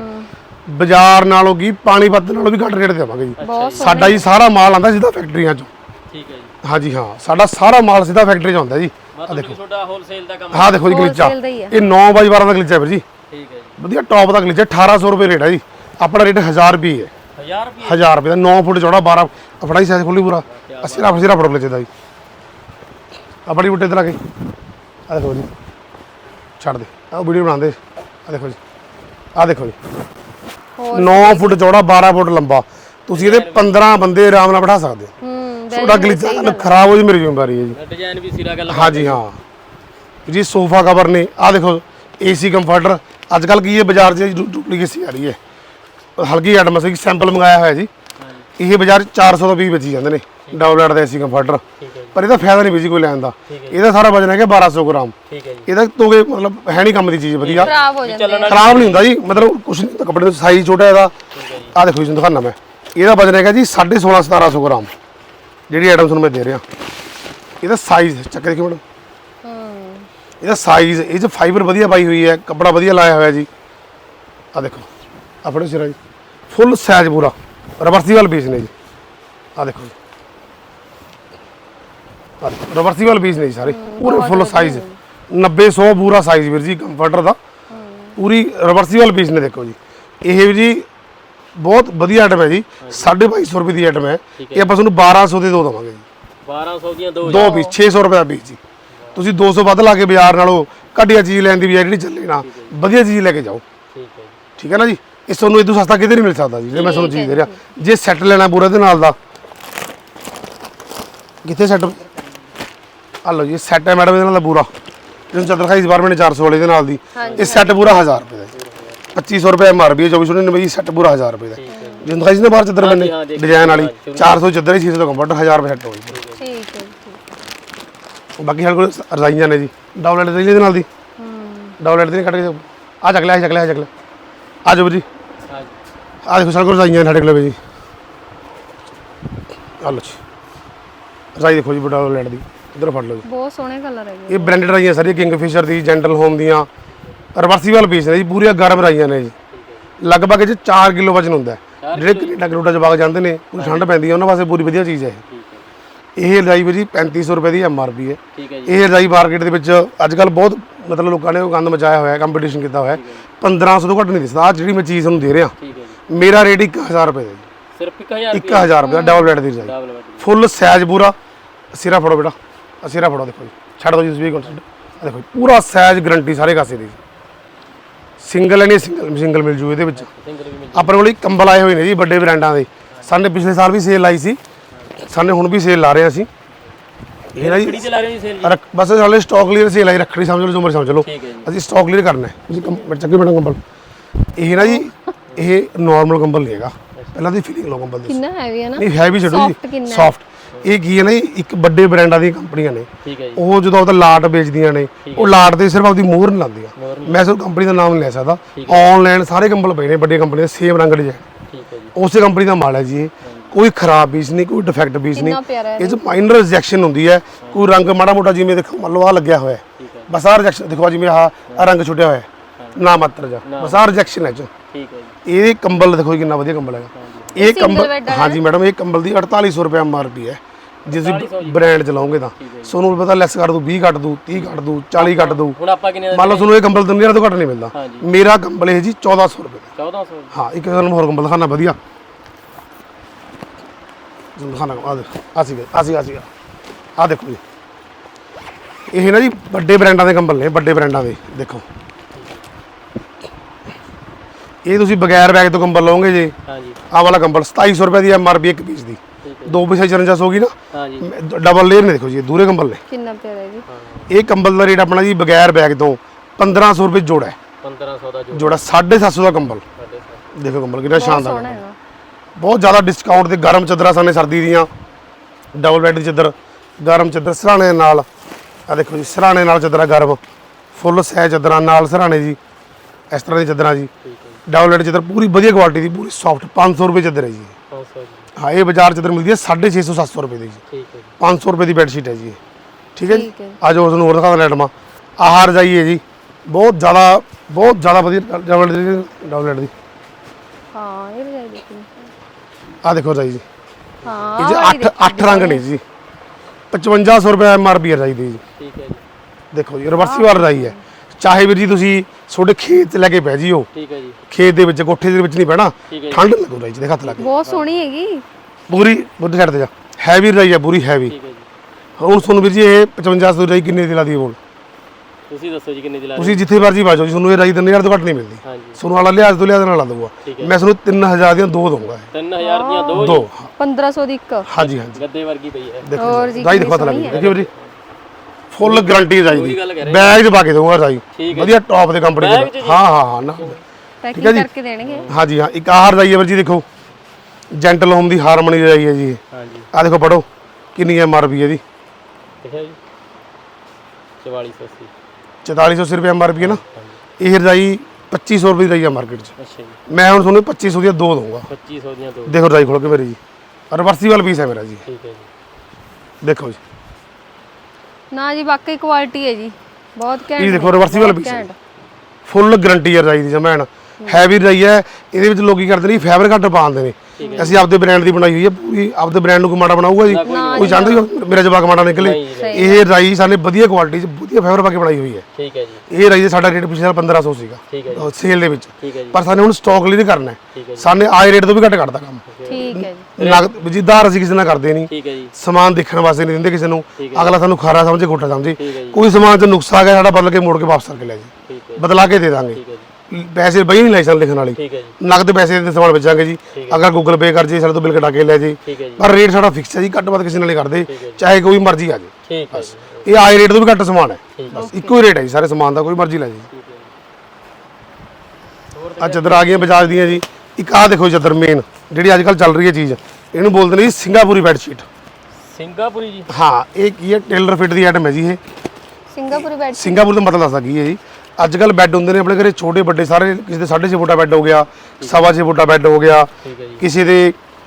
ਬਾਜ਼ਾਰ ਨਾਲੋਂ ਕੀ ਪਾਣੀਪਤ ਨਾਲੋਂ ਵੀ ਘੱਟ ਰੇਟ ਦੇਵਾਂਗੇ ਜੀ। ਬਹੁਤ ਸਾਡਾ ਜੀ ਸਾਰਾ ਮਾਲ ਆਂਦਾ ਸਿੱਧਾ ਫੈਕਟਰੀਆਂ ਚੋਂ। ਠੀਕ ਹੈ ਜੀ। ਹਾਂਜੀ ਹਾਂ ਸਾਡਾ ਸਾਰਾ ਮਾਲ ਸਿੱਧਾ ਫੈਕਟਰੀ ਚ ਆਉਂਦਾ ਜੀ। ਮਤਲਬ ਕਿ ਤੁਹਾਡਾ ਹੋਲਸੇਲ ਦਾ ਕੰਮ ਹਾਂ ਦੇਖੋ ਜੀ ਗਲੀਚਾ Wholesale ਦਾ ਹੀ ਹੈ। ਇਹ 9 ਬਾਈ 12 ਦਾ ਗਲੀਚਾ ਹੈ ਵੀਰ ਜੀ। ਠੀਕ ਹੈ ਜੀ। ਵਧੀਆ ਟੌਪ ਦਾ ਗਲੀਚਾ 1800 ਰੁਪਏ ਰੇਟ ਹੈ ਜੀ। ਆਪਣਾ ਰੇਟ 1000 ਰੁਪਏ ਹੈ। 1000 ਰੁਪਏ? 1000 ਰੁਪਏ ਦਾ 9 ਫੁੱਟ ਚੌੜਾ 12 ਫੜਾਈ ਸਾਈਜ਼ ਖੁੱਲੀ ਪੂਰਾ। ਅਸੀਂ ਰੱਖ ਸਿਰਾ ਫੜ ਗਲੀਚੇ ਦਾ ਜੀ। ਆ ਬੜੀ ਬੁੱਟੇ ਇਧਰ ਆ ਕੇ। ਆ ਦੇਖੋ ਜੀ। ਛੱਡ ਦੇ। ਆ ਵੀਡੀਓ ਬਣਾਉਂਦੇ। ਆ ਦੇਖੋ ਜੀ। ਆ ਦੇਖੋ ਜੀ। 9 ਫੁੱਟ ਚੌੜਾ 12 ਫੁੱਟ ਲੰਬਾ। ਤੁਸੀਂ ਇਹਦੇ 15 ਬੰਦੇ ਆਰਾਮ ਨਾਲ ਬਿਠਾ ਸਕਦੇ ਹੋ। ਹੂੰ ਤੁਹਾਡਾ ਗਲੀਚਾ ਨਾ ਖਰਾਬ ਹੋ ਜੀ ਮੇਰੀ ਜ਼ਿੰਮੇਵਾਰੀ ਹੈ ਜੀ। ਡਿਜ਼ਾਈਨ ਵੀ ਸਿਰਾ ਗੱਲ ਹਾਂਜੀ ਹਾਂ। ਜੀ ਸੋਫਾ ਕਵਰ ਨੇ ਆ ਦੇਖੋ ਏਸੀ ਕੰਫਰਟਰ ਅੱਜ ਕੱਲ ਕੀ ਹੈ ਬਾਜ਼ਾਰ 'ਚ ਡੁਪਲੀਕੇਸੀ ਆ ਰਹੀ ਹੈ। ਹਲਕੀ ਆਈਟਮ ਅਸੀਂ ਸੈਂਪਲ ਮੰਗਾਇਆ ਹੋਇਆ ਜੀ। ਇਹ ਬਾਜ਼ਾਰ 'ਚ 400 ਤੋਂ 20 ਵੇਚੀ ਜਾਂਦੇ ਨੇ। ਬੈੱਡ ਦਾ ਏਸੀ ਕੰਫਰਟਰ ਠੀਕ ਹੈ ਜੀ। ਪਰ ਇਹਦਾ ਫਾਇਦਾ ਨਹੀਂ ਵੀ ਜੀ ਕੋਈ ਲੈਣ ਦਾ। ਇਹਦਾ ਸਾਰਾ ਵਜਨ ਹੈਗਾ 1200 ਗ੍ਰਾਮ। ਠੀਕ ਹੈ ਜੀ। ਇਹਦਾ ਤੋਗੇ ਮਤਲਬ ਹੈ ਨਹੀਂ ਕੰਮ ਦੀ ਚੀਜ਼ ਵਧੀਆ। ਖਰਾਬ ਹੋ ਜਾਂਦੇ ਆ। ਖਰਾਬ ਨਹੀਂ ਹੁੰਦਾ ਜੀ। ਮਤਲਬ ਕੁਛ ਨਹੀਂ ਕੱਪੜੇ ਦਾ ਸਾਈਜ਼ ਛੋਟਾ ਇਹਦਾ। ਆ ਦੇਖੋ ਜੀ ਤੁਹਾਨੂੰ ਦਿਖਾਣਾ ਮੈਂ। ਇਹਦਾ ਵਜਨ ਹੈਗਾ ਜੀ 16.5 1700 ਗ੍ਰਾਮ। ਜਿਹੜੀ ਆਈਟਮ ਤੁਹਾਨੂੰ ਮੈਂ ਦੇ ਰਿਹਾ। ਇਹਦਾ ਸਾਈਜ਼ ਚੱਕ ਦੇਖਿਓ ਮੈਡਮ। ਹੂੰ। ਇਹਦਾ ਸਾਈਜ਼ ਇਹ 'ਚ ਫਾਈਬਰ ਵਧੀਆ ਪਾਈ ਹੋਈ ਹੈ ਕੱਪੜਾ ਵਧੀਆ ਲਾਇਆ ਹੋਇਆ ਜੀ। ਆ ਦੇਖੋ ਆ ਫੜੋ ਸਿਰਾ ਜੀ। ਫੁੱਲ ਸਾਈਜ਼ ਪੂਰਾ। ਰਿਵਰਸੀਬਲ ਪੀਸ ਨੇ ਜੀ। ਆ ਦੇਖੋ ਜੀ। ਰਿਵਰਸੀਬਲ ਪੀਸ ਨੇ ਜੀ ਸਾਰੇ ਪੂਰੇ ਫੁੱਲ ਸਾਈਜ਼ 90 100 ਪੂਰਾ ਸਾਈਜ਼ ਵੀਰ ਜੀ ਕੰਫਰਟਰ ਦਾ। ਪੂਰੀ ਰਿਵਰਸੀਬਲ ਪੀਸ ਨੇ ਦੇਖੋ ਜੀ। ਇਹ ਵੀ ਜੀ ਬਹੁਤ ਵਧੀਆ ਆਈਟਮ ਹੈ ਜੀ 250 ਰੁਪਏ ਦੀ ਆਈਟਮ ਹੈ। ਇਹ ਆਪਾਂ ਤੁਹਾਨੂੰ 1200 ਦੇ ਦੋ ਦਵਾਂਗੇ ਜੀ। 1200 ਦੀਆਂ ਦੋ ਦੋ ਪੀਸ 600 ਰੁਪਏ ਦਾ ਪੀਸ ਜੀ। ਤੁਸੀਂ 200 ਵੱਧ ਲਾ ਕੇ ਬਾਜ਼ਾਰ ਨਾਲੋਂ ਘਟੀਆ ਚੀਜ਼ ਲੈਣ ਦੀ ਬਜਾਏ ਜਿਹੜੀ ਚੱਲੇ ਨਾ ਵਧੀਆ ਚੀਜ਼ ਲੈ ਕੇ ਜਾਓ। ਠੀਕ ਹੈ ਜੀ। ਠੀਕ ਹੈ ਨਾ ਜੀ? ਇਸ ਤੁਹਾਨੂੰ ਇਦੋਂ ਸਸਤਾ ਕਿਤੇ ਨਹੀਂ ਮਿਲ ਸਕਦਾ ਜੀ ਜੇ ਮੈਂ ਤੁਹਾਨੂੰ ਚੀਜ਼ ਦੇ ਰਿਹਾ। ਜੇ ਸੈੱਟ ਲੈਣਾ ਪੂਰਾ ਦੇ ਨਾਲ ਦਾ। ਕਿੱਥੇ ਸੈੱਟ ਆ ਲਓ ਜੀ ਸੈੱਟ ਹੈ ਮੈਡਮ ਇਹਦੇ ਨਾਲ ਦਾ ਪੂਰਾ। ਜਿਹਨੂੰ ਚੱਦਰ ਖਾਈ ਇਸ ਵਾਰ ਮੈਨੇ 400 ਵਾਲੇ ਦੇ ਨਾਲ ਦੀ। ਇਹ ਸੈੱਟ ਪੂਰਾ 1000 ਰੁਪਏ ਦਾ ਜੀ। 2500 ਰੁਪਏ ਐਮਆਰਪੀ ਹੈ 2499 ਸੈੱਟ ਪੂਰਾ 1000 ਰੁਪਏ ਦਾ। ਜਿਹਨੂੰ ਖਾਈ ਸੀ ਨਾ ਬਾਹਰ ਚੱਦਰ ਹਾਂ, ਡਿਜ਼ਾਈਨ ਵਾਲੀ 400 ਚੱਦਰ ਹੀ 600 ਦਾ ਕੰਫਰਟ 1000 ਰੁਪਏ ਸੈੱਟ ਹੋਈ ਠੀਕ ਹੈ ਜੀ, ਠੀਕ ਬਾਕੀ ਸਾਡੇ ਕੋਲ ਰਜ਼ਾਈਆਂ ਨੇ ਜੀ। ਡਬਲ ਹੈਡ ਦੇ ਲਈ ਇਹਦੇ ਨਾਲ ਦੀ। ਡਬਲ ਹੈਡ ਦੇ ਨਹੀਂ ਕੱਢ ਕੇ ਆ ਚੱਕ ਲਿਆ ਆ ਚੱਕ ਲਿਆ ਆ ਚੱਕ ਲਿਆ ਆ ਜਾਓ ਜੀ ਹਾਂ ਜੀ। ਆ ਦੇਖੋ ਸਾਡੇ ਕੋਲ ਰਜ਼ਾਈਆਂ ਨੇ ਸਾਡੇ ਕੋਲ ਜੀ। ਆ ਲਓ ਜੀ। ਰਜ਼ਾਈ ਦੇਖੋ ਜੀ ਹੈਡ ਦੀ। ਇਧਰ ਫੜ ਲਓ ਜੀ। ਬਹੁਤ ਸੋਹਣੇ ਕਲਰ ਹੈਗੇ ਇਹ ਬ੍ਰਾਂਡਡ ਰਹੀਆਂ ਸਾਰੀਆਂ ਕਿੰਗਫਿਸ਼ਰ ਦੀ ਜੈਂਟਲ ਹੋਮ ਦੀਆਂ। ਰਿਵਰਸੀਬਲ ਪੀਸ ਨੇ ਜੀ ਪੂਰੀਆਂ ਗਰਮ ਰਹੀਆਂ ਨੇ ਜੀ। ਲਗਭਗ ਇਹ 'ਚ 4 ਕਿਲੋ ਵਜਨ ਹੁੰਦਾ ਹੈ। ਜਿਹੜੇ ਕੈਨੇਡਾ ਕਨੂਡਾ ਚ ਵਗ ਜਾਂਦੇ ਨੇ ਉਹ ਠੰਡ ਪੈਂਦੀ ਹੈ ਉਹਨਾਂ ਵਾਸਤੇ ਪੂਰੀ ਵਧੀਆ ਚੀਜ਼ ਹੈ। ਇਹ। ਠੀਕ ਹੈ। ਇਹ ਰਜਾਈ ਵੀ ਜੀ 3500 ਰੁਪਏ ਦੀ ਐਮਆਰਪੀ ਹੈ। ਠੀਕ ਹੈ ਜੀ। ਇਹ ਰਜਾਈ ਮਾਰਕੀਟ ਦੇ ਵਿੱਚ ਅੱਜ ਕੱਲ ਬਹੁਤ ਮਤਲਬ ਲੋਕਾਂ ਨੇ ਉਹ ਗੰਦ ਮਚਾਇਆ ਹੋਇਆ ਹੈ ਕੰਪੀਟੀਸ਼ਨ ਕੀਤਾ ਹੋਇਆ ਹੈ। 1500 ਤੋਂ ਘੱਟ ਨਹੀਂ ਦਿਸਦਾ। ਆਹ ਜਿਹੜੀ ਮੈਂ ਚੀਜ਼ ਤੁਹਾਨੂੰ ਦੇ ਰਿਹਾ ਠੀਕ ਹੈ ਜੀ। ਮੇਰਾ ਰੇਟ 1000 ਰੁਪਏ ਦਾ ਜੀ। ਸਿਰਫ 1000 ਰੁਪਏ? 1000 ਰੁਪਏ ਦਾ ਡਬਲ ਬੈਡ ਦੀ ਰਜਾਈ ਡਬਲ ਬੈਡ ਫੁੱਲ ਸਾਈਜ਼ ਪੂਰਾ। ਸਿਰਾ ਫੜੋ ਬੇਟਾ। ਆਹ ਸਿਰਾ ਫੜੋ ਦੇਖੋ ਜੀ। ਛੱਡ ਦਿਓ ਜੀ ਤੁਸੀਂ ਵੀ ਕੋਲ ਛੱਡ। ਦੇਖੋ ਜੀ, ਪੂਰਾ ਸਾਈਜ਼ ਗਰੰਟੀ ਸਾਰੇ ਕਾਸੇ ਦੀ। ਸਿੰਗਲ ਨਹੀਂ ਸਿੰਗਲ ਸਿੰਗਲ ਮਿਲ ਜੂ ਇਹਦੇ ਵਿੱਚ। ਸਿੰਗਲ ਵੀ ਮਿਲ ਆਪਣੇ ਕੋਲ ਹੀ ਕੰਬਲ ਆਏ ਹੋਏ ਨੇ ਜੀ ਵੱਡੇ ਬ੍ਰਾਂਡਾਂ ਦੇ। ਸਾਨੇ ਪਿਛਲੇ ਸਾਲ ਵੀ ਸੇਲ ਲਾਈ ਸੀ। ਸਾਨੇ ਹੁਣ ਵੀ ਸੇਲ ਲਾ ਰਹੇ ਹਾਂ ਅਸੀਂ। ਇਹ ਨਾ ਜੀ ਕਿਹੜੀ ਚਲਾ ਰਹੇ ਹੋ ਜੀ ਸੇਲ ਰੱਖ ਬਸ ਹਾਲੇ ਸਟਾਕ ਕਲੀਅਰ ਸੇਲ ਆਈ ਰੱਖੜੀ ਸਮਝ ਲਓ ਜੋ ਮਰ ਸਮਝ ਲਓ। ਠੀਕ ਹੈ ਜੀ। ਅਸੀਂ ਸਟਾਕ ਕਲੀਅਰ ਕਰਨਾ ਹੈ। ਤੁਸੀਂ ਕੰਬਲ ਚੱਕੇ ਬਣਾ ਕੰਬਲ। ਇਹ ਨਾ ਜੀ ਇਹ ਨਾਰਮਲ ਕੰਬਲ ਨਹੀਂ ਹੈਗਾ। ਪਹਿਲਾਂ ਦੀ ਫੀਲਿੰਗ ਲਓ ਕੰਬਲ ਦੀ। ਕਿੰਨਾ ਹੈਵੀ ਹੈ ਨਾ। ਨਹੀਂ ਹੈ ਵੀ ਛੱਡੋ Soft ਜੀ ਕਿੰਨਾ ਹੈ? ਸੌਫਟ ਇਹ ਕੀ ਹੈ ਨਾ ਜੀ, ਇੱਕ ਵੱਡੇ ਬ੍ਰਾਂਡਾਂ ਦੀਆਂ ਕੰਪਨੀਆਂ ਨੇ। ਠੀਕ ਹੈ ਜੀ। ਉਹ ਜਦੋਂ ਉਹਦਾ ਲਾਟ ਵੇਚਦੀਆਂ ਨੇ ਉਹ ਲਾਟ ਦੇ ਸਿਰਫ ਆਪਦੀ ਮੋਹਰ ਨਹੀਂ ਲਾਉਂਦੀਆਂ। ਮੈਂ ਸਿਰ ਕੰਪਨੀ ਦਾ ਨਾਮ ਨਹੀਂ ਲੈ ਸਕਦਾ। ਆਨਲਾਈਨ ਸਾਰੇ ਕੰਬਲ ਪਏ ਨੇ ਵੱਡੀਆਂ ਕੰਪਨੀਆਂ ਦੇ ਸੇਮ ਰੰਗ ਡਿਜ਼ਾਈਨ। ਠੀਕ ਹੈ ਜੀ। ਉਸੇ ਕੰਪਨੀ ਦਾ ਮਾਲ ਹੈ ਜੀ ਇਹ। ਕੋਈ ਖਰਾਬ ਪੀਸ ਨਹੀਂ ਕੋਈ ਡਿਫੈਕਟ ਪੀਸ ਨਹੀਂ। ਪਿਆਰਾ ਇਹ 'ਚ ਮਾਈਨਰ ਰਿਜੈਕਸ਼ਨ ਹੁੰਦੀ ਹੈ। ਕੋਈ ਰੰਗ ਮਾੜਾ ਮੋਟਾ ਜਿਵੇਂ ਦੇਖੋ ਮੰਨ ਲਓ ਲੱਗਿਆ ਹੋਇਆ ਹੈ। ਬਸ ਆਹ ਰਿਜੈਕਸ਼ਨ ਦੇਖੋ ਆਹ ਜਿਵੇਂ ਆਹ ਆਹ ਰੰਗ ਛੁੱਟਿਆ ਹੋਇਆ ਹੈ। ਨਾ ਮਾਤਰ ਜਾ। ਬਸ ਆਹ ਰਿਜੈਕਸ਼ਨ ਹੈ ਇਹ 'ਚ। ਠੀਕ ਹੈ ਜੀ। ਇਹ ਕੰਬਲ ਦੇਖੋ ਜੀ ਕਿੰਨਾ ਵਧੀਆ ਕੰਬਲ ਹੈਗਾ ਇਹ ਕੰਬਲ ਹਾਂਜੀ ਮੈਡਮ ਇਹ ਕੰਬਲ ਦੀ 4800 ਰੁਪਏ ਐਮਆਰਪੀ ਹੈ। ਜੇ। ਤੁਸੀਂ ਬ੍ਰਾਂਡ ਚਲਾਓਗੇ ਤਾਂ ਤੁਹਾਨੂੰ ਪਤਾ ਲੈਸ ਕਰ ਦੂ 20 ਕੱਟ ਦੂ 30 ਕੱਟ ਦੂ 40 ਕੱਟ ਦੂ ਹੁਣ ਆਪਾਂ ਕਿੰਨੇ ਦਾ ਮੰਨ ਲਓ ਤੁਹਾਨੂੰ ਇਹ ਕੰਬਲ ਦੁਨੀਆ ਤੋਂ ਘੱਟ ਨਹੀਂ ਮਿਲਦਾ। ਮੇਰਾ ਕੰਬਲ ਇਹ ਜੀ 1400 ਰੁਪਏ ਦਾ। 1400 ਹਾਂ ਇੱਕ ਤੁਹਾਨੂੰ ਹੋਰ ਕੰਬਲ ਦਿਖਾਣਾ ਵਧੀਆ। ਤੁਹਾਨੂੰ ਦਿਖਾਣਾ ਆ ਦੇਖੋ ਆ ਸੀ ਆ ਸੀ ਆ ਸੀ ਆ ਦੇਖੋ ਜੀ। ਇਹ ਨਾ ਜੀ ਵੱਡੇ ਬ੍ਰਾਂਡਾਂ ਦੇ ਕੰਬਲ ਨੇ ਵੱਡੇ ਬ੍ਰਾਂਡਾਂ ਦੇ ਦੇਖੋ। ਇਹ ਤੁਸੀਂ ਬਗੈਰ ਬੈਗ ਤੋਂ ਕੰਬਲ ਲਓਗੇ ਜੀ। ਹਾਂਜੀ ਆਹ ਵਾਲਾ ਕੰਬਲ 2700 ਰੁਪਏ ਦੀ ਐਮਆਰਪੀ ਇੱਕ ਪੀਸ ਦੀ। ਦੋ ਪੀਸੇ 54 ਹੋ ਗਈ ਨਾ ਹਾਂਜੀ। ਡਬਲ ਲੇਅਰ ਨੇ ਦੇਖੋ ਜੀ ਦੂਰੇ ਕੰਬਲ ਨੇ। ਕਿੰਨਾ ਪਿਆਰਾ ਹੈ ਜੀ? ਇਹ ਕੰਬਲ ਦਾ ਰੇਟ ਆਪਣਾ ਜੀ ਬਗੈਰ ਬੈਗ ਤੋਂ 1500 ਰੁਪਏ ਜੋੜਾ ਹੈ। 1500 ਦਾ ਜੋੜਾ। 750 ਦਾ ਕੰਬਲ। ਦੇਖੋ ਕੰਬਲ ਕਿੰਨਾ ਸ਼ਾਨਦਾਰ। ਹੈਗਾ। ਬਹੁਤ ਜ਼ਿਆਦਾ ਡਿਸਕਾਊਂਟ ਤੇ ਗਰਮ ਚਾਦਰਾਂ ਸਾਨੇ ਸਰਦੀ ਦੀਆਂ ਡਬਲ ਬੈੱਡ ਦੀ ਚਾਦਰ ਗਰਮ ਚਾਦਰ ਸਰਾਣੇ ਨਾਲ। ਆ ਦੇਖੋ ਜੀ ਸਰਾਣੇ ਨਾਲ ਚਾਦਰਾਂ ਗਰਮ ਫੁੱਲ ਸਹਿ ਚਾਦਰਾਂ ਨਾਲ ਸਰਾਣੇ ਜੀ ਇਸ ਤਰ੍ਹਾਂ ਦੀ ਚਾਦਰਾਂ ਜੀ। ਡਬਲ ਬੈੱਡ ਚਾਦਰ ਪੂਰੀ ਵਧੀਆ ਕੁਆਲਿਟੀ ਦੀ ਪੂਰੀ ਸੌਫਟ 500 ਰੁਪਏ ਚਾਦਰ ਹੈ ਜੀ। ਇਹ। 500 ਜੀ। ਹਾਂ ਇਹ ਬਾਜ਼ਾਰ ਚਾਦਰ ਮਿਲਦੀ ਹੈ 650 700 ਰੁਪਏ ਦੀ ਜੀ। ਠੀਕ ਹੈ ਜੀ। 500 ਰੁਪਏ ਦੀ ਬੈੱਡ ਸ਼ੀਟ ਹੈ ਜੀ ਇਹ। ਠੀਕ ਹੈ ਜੀ? ਠੀਕ ਹੈ। ਅੱਜ ਉਸ ਨੂੰ ਹੋਰ ਦਿਖਾ ਲੈਟਮਾ ਆਹ ਰਜਾਈ ਹੈ ਜੀ। ਬਹੁਤ ਜ਼ਿਆਦਾ ਬਹੁਤ ਜ਼ਿਆਦਾ ਵਧੀਆ ਡਬਲ ਦੀ ਡਬਲ ਦੀ। ਹਾਂ ਇਹ ਰਜਾਈ ਦੇਖੀ ਆਹ ਦੇਖੋ ਰਜਾਈ ਜੀ। ਹਾਂ ਇਹ ਜੀ ਵਾਲੀ 8 8 ਰੰਗ ਨੇ ਜੀ। 5500 ਰੁਪਏ ਐਮਆਰਪੀ ਰਜਾਈ ਦੀ ਜੀ। ਠੀਕ ਹੈ ਜੀ। ਦੇਖੋ ਜੀ ਰਿਵਰਸੀਬਲ ਰਜਾਈ ਹੈ। ਚਾਹੇ ਵੀਰ ਜੀ ਤੁਸੀਂ ਤੁਹਾਡੇ ਖੇਤ 'ਚ ਲੈ ਕੇ ਪੈ ਜਿਓ। ਠੀਕ ਹੈ ਜੀ। ਖੇਤ ਦੇ ਵਿੱਚ ਕੋਠੇ ਦੇ ਵਿੱਚ ਨਹੀਂ ਪੈਣਾ ਠੀਕ ਹੈ ਜੀ। ਠੰਡ ਲੱਗੂ ਰਜਾਈ 'ਚ ਦੇਖ ਹੱਥ ਲੱਗ ਬਹੁਤ ਸੋਹਣੀ ਹੈਗੀ। ਪੂਰੀ ਬੁੱਧ ਛੱਡ ਦੇ ਜਾ। ਹੈਵੀ ਰਜਾਈ ਹੈ ਪੂਰੀ ਹੈਵੀ ਠੀਕ ਹੈ ਜੀ। ਹੁਣ ਤੁਹਾਨੂੰ ਵੀਰ ਜੀ ਇਹ 5500 ਰਜਾਈ ਕਿੰਨੇ ਦੀ ਲਾਦੀ ਬੋਲ ਤੁਸੀਂ ਦੱਸੋ ਜੀ ਕਿੰਨੇ ਦੀ ਲਾ ਰਹੇ ਤੁਸੀਂ ਜਿੱਥੇ ਮਰਜ਼ੀ ਬਾਜੋ ਜੀ ਤੁਹਾਨੂੰ ਇਹ ਰਜਾਈ 3000 ਤੋਂ ਘੱਟ ਨਹੀਂ ਮਿਲਦੀ। ਹਾਂਜੀ। ਤੁਹਾਨੂੰ ਵਾਲਾ ਲਿਹਾਜ਼ ਤੋਂ ਲਿਹਾਜ਼ ਨਾਲ ਲਾ ਦਊਗਾ। ਮੈਂ ਤੁਹਾਨੂੰ 3000 ਦੀਆਂ ਦੋ ਦਊਂਗਾ ਇਹ। 3000 ਦੀਆਂ ਦੋ ਦੋ। ਜੀ। 1500 ਦੀ ਇੱਕ। ਹਾਂਜੀ ਹਾਂਜੀ। ਗੱਦੇ ਵਰਗੀ ਪਈ ਹੈ। ਦੇਖੋ ਹੋਰ ਜੀ ਰਾਈ ਕਿੰਨੀ ਦੇਖੋ ਲੱਗ ਸੋਹਣੀ ਹੈ। ਦੇਖਿਓ ਜੀ। ਫੁੱਲ ਗਾਰੰਟੀ ਉਹੀ ਦੀ ਬੈਗ 'ਚ ਪਾ ਕੇ ਦਊਂਗਾ ਰਾਈ ਠੀਕ ਹੈ। ਵਧੀਆ ਟੌਪ ਦੇ ਕੰਪਨੀ ਦੇ? ਹਾਂ ਹਾਂ ਹਾਂ ਨਾ। ਪੈਕਿੰਗ ਹੈ ਜੀ। ਕਰਕੇ ਦੇਣਗੇ। ਹਾਂਜੀ ਹਾਂ। ਇੱਕ ਆਹ ਰਜਾਈ ਹੈ ਵੀਰ ਜੀ ਦੇਖੋ। ਜੈਂਟਲ ਹੋਮ ਦੀ ਹਾਰਮਨੀ ਰਜਾਈ ਹੈ ਜੀ। ਹਾਂਜੀ। ਆਹ ਦੇਖੋ ਪੜੋ ਕਿੰਨੀ ਐਮ ਆਰ ਪੀ ਇਹਦੀ। ਦੇਖਿਆ ਜੀ। 4480 4400 ਰੁਪਏ ਐਮ ਆਰ ਪੀ ਹੈ ਨਾ। ਇਹ ਰਜਾਈ 2500 ਰੁਪਏ ਦੀ ਰਜਾਈ ਹੈ ਮਾਰਕੀਟ 'ਚ। ਅੱਛਾ ਜੀ। ਮੈਂ ਹੁਣ ਤੁਹਾਨੂੰ 2500 ਦੀਆਂ ਦੋ ਦਊਂਗਾ। 2500 ਦੀਆਂ ਦੋ। ਦੇਖੋ ਰਜਾਈ ਖੋਲ ਕੇ ਮੇਰੀ ਜੀ। ਰਿਵਰਸੀਬਲ ਪੀਸ ਹੈ ਮੇਰਾ ਜੀ। ਠੀਕ ਹੈ ਜੀ। ਦੇਖੋ ਜੀ। ਨਾ ਜੀ ਵਾਕਈ ਕੁਆਲਿਟੀ ਹੈ ਜੀ ਬਹੁਤ ਘੈਂਟ ਇਹ ਦੇਖੋ ਰਿਵਰਸੀਬਲ ਪੀਸ। ਫੁੱਲ ਗਰੰਟੀ ਹੈ ਰਜਾਈ ਦੀ ਜਮੈਨ ਹੈਵੀ ਰਜਾਈ ਹੈ ਇਹਦੇ ਵਿੱਚ ਲੋਕੀ ਕਰਦੇ ਨੇ ਫੈਬਰਿਕ ਘੱਟ ਪਾਉਂਦੇ ਨੇ ਅਸੀਂ ਆਪਦੇ ਬ੍ਰਾਂਡ ਦੀ ਬਣਾਈ ਹੋਈ ਹੈ ਪੂਰੀ ਆਪਦੇ ਬ੍ਰਾਂਡ ਨੂੰ ਕੋਈ ਮਾੜਾ ਬਣਾਊਗਾ ਜੀ ਕੋਈ ਚਾਹੁੰਦਾ ਜੀ ਮੇਰਾ ਜਵਾਕ ਮਾੜਾ ਨਿਕਲੇ ਇਹ ਰਜਾਈ ਸਾਨੇ ਵਧੀਆ ਕੁਆਲਿਟੀ ਚ ਵਧੀਆ ਫੈਬਰ ਪਾ ਕੇ ਬਣਾਈ ਹੋਈ ਹੈ ਠੀਕ ਹੈ ਜੀ ਇਹ ਰਜਾਈ ਦਾ ਸਾਡਾ ਰੇਟ ਪਿਛਲੇ ਸਾਲ 1500 ਸੀਗਾ ਠੀਕ ਹੈ ਸੇਲ ਦੇ ਵਿੱਚ ਪਰ ਸਾਨੇ ਹੁਣ ਸਟਾਕ ਲਈ ਕਰਨਾ ਹੈ ਸਾਨੇ ਆਏ ਰੇਟ ਤੋਂ ਵੀ ਘੱਟ ਕੱਢਦਾ ਕੰਮ ਠੀਕ ਹੈ ਜੀ ਨਗਦ ਅਸੀਂ ਕਿਸੇ ਨਾਲ ਕਰਦੇ ਨਹੀਂ ਠੀਕ ਹੈ ਜੀ ਸਮਾਨ ਦੇਖਣ ਵਾਸਤੇ ਨਹੀਂ ਦਿੰਦੇ ਕਿਸੇ ਨੂੰ ਅਗਲਾ ਸਾਨੂੰ ਖਾਰਾ ਸਮਝੇ ਗੋਟਾ ਸਮਝੇ। ਕੋਈ ਸਮਾਨ ਚ ਨੁਕਸ ਆ ਗਿਆ ਸਾਡਾ ਬਦਲ ਕੇ ਮੋੜ ਕੇ ਵਾਪਸ ਕਰਕੇ ਲੈ ਜੀ ਬਦਲਾ ਕੇ ਦੇ ਦਾਂਗੇ ਪੈਸੇ ਬਈ ਨਹੀਂ ਲਾਇਸੈਂਸ ਲਿਖਣ ਵਾਲੀ। ਠੀਕ ਹੈ ਜੀ। ਨਗਦ ਪੈਸੇ ਦੇ ਸਮਾਨ ਵੇਚਾਂਗੇ ਜੀ। ਅਗਰ ਗੂਗਲ ਪੇ ਕਰ ਜੇ ਸਾਡੇ ਤੋਂ ਬਿੱਲ ਕਟਾ ਕੇ ਲੈ ਜੇ। ਠੀਕ ਹੈ ਜੀ। ਪਰ ਰੇਟ ਸਾਡਾ ਫਿਕਸ ਹੈ ਜੀ ਘੱਟ ਵੱਧ ਕਿਸੇ ਨਾਲ ਕਰਦੇ। ਚਾਹੇ ਕੋਈ ਮਰਜ਼ੀ ਆ ਜੇ। ਠੀਕ ਹੈ ਇਹ ਆਏ ਰੇਟ ਤੋਂ ਵੀ ਘੱਟ ਸਮਾਨ ਹੈ। ਬਸ ਇੱਕੋ ਹੀ ਰੇਟ ਹੈ ਜੀ ਸਾਰੇ ਸਮਾਨ ਦਾ ਕੋਈ ਮਰਜ਼ੀ ਲੈ ਜੀ। ਆ ਚਾਦਰ ਆ ਗਈਆਂ ਬਜਾਜ ਦੀਆਂ ਜੀ। ਇੱਕ ਆ ਦੇਖੋ ਚਾਦਰ ਮੇਨ ਜਿਹੜੀ ਅੱਜ ਕੱਲ ਚੱਲ ਰਹੀ ਹੈ ਚੀਜ਼। ਇਹਨੂੰ ਬੋਲਦੇ ਨੇ ਜੀ ਸਿੰਗਾਪੁਰੀ ਬੈੱਡ ਸ਼ੀਟ ਸਿੰਗਾਪੁਰੀ ਜੀ? ਹਾਂ ਇਹ ਕੀ ਹੈ? ਟੇਲਰ ਫਿਟ ਦੀ ਆਈਟਮ ਹੈ ਜੀ ਇਹ। ਸਿੰਗਾਪੁਰੀ ਬੈਡ ਸਿੰਗਾਪੁਰ ਦਾ ਮਤਲਬ ਦੱਸਦਾ ਕੀ ਹੈ ਜੀ? ਅੱਜ ਕੱਲ ਬੈੱਡ ਹੁੰਦੇ ਨੇ ਆਪਣੇ ਘਰੇ ਛੋਟੇ ਵੱਡੇ ਸਾਰੇ ਕਿਸੇ ਦੇ 6.5 ਫੁੱਟਾ ਬੈੱਡ ਹੋ ਗਿਆ ਸਵਾ ਛੇ ਫੁੱਟਾ ਬੈੱਡ ਹੋ ਗਿਆ ਠੀਕ ਹੈ ਜੀ। ਕਿਸੇ ਦੇ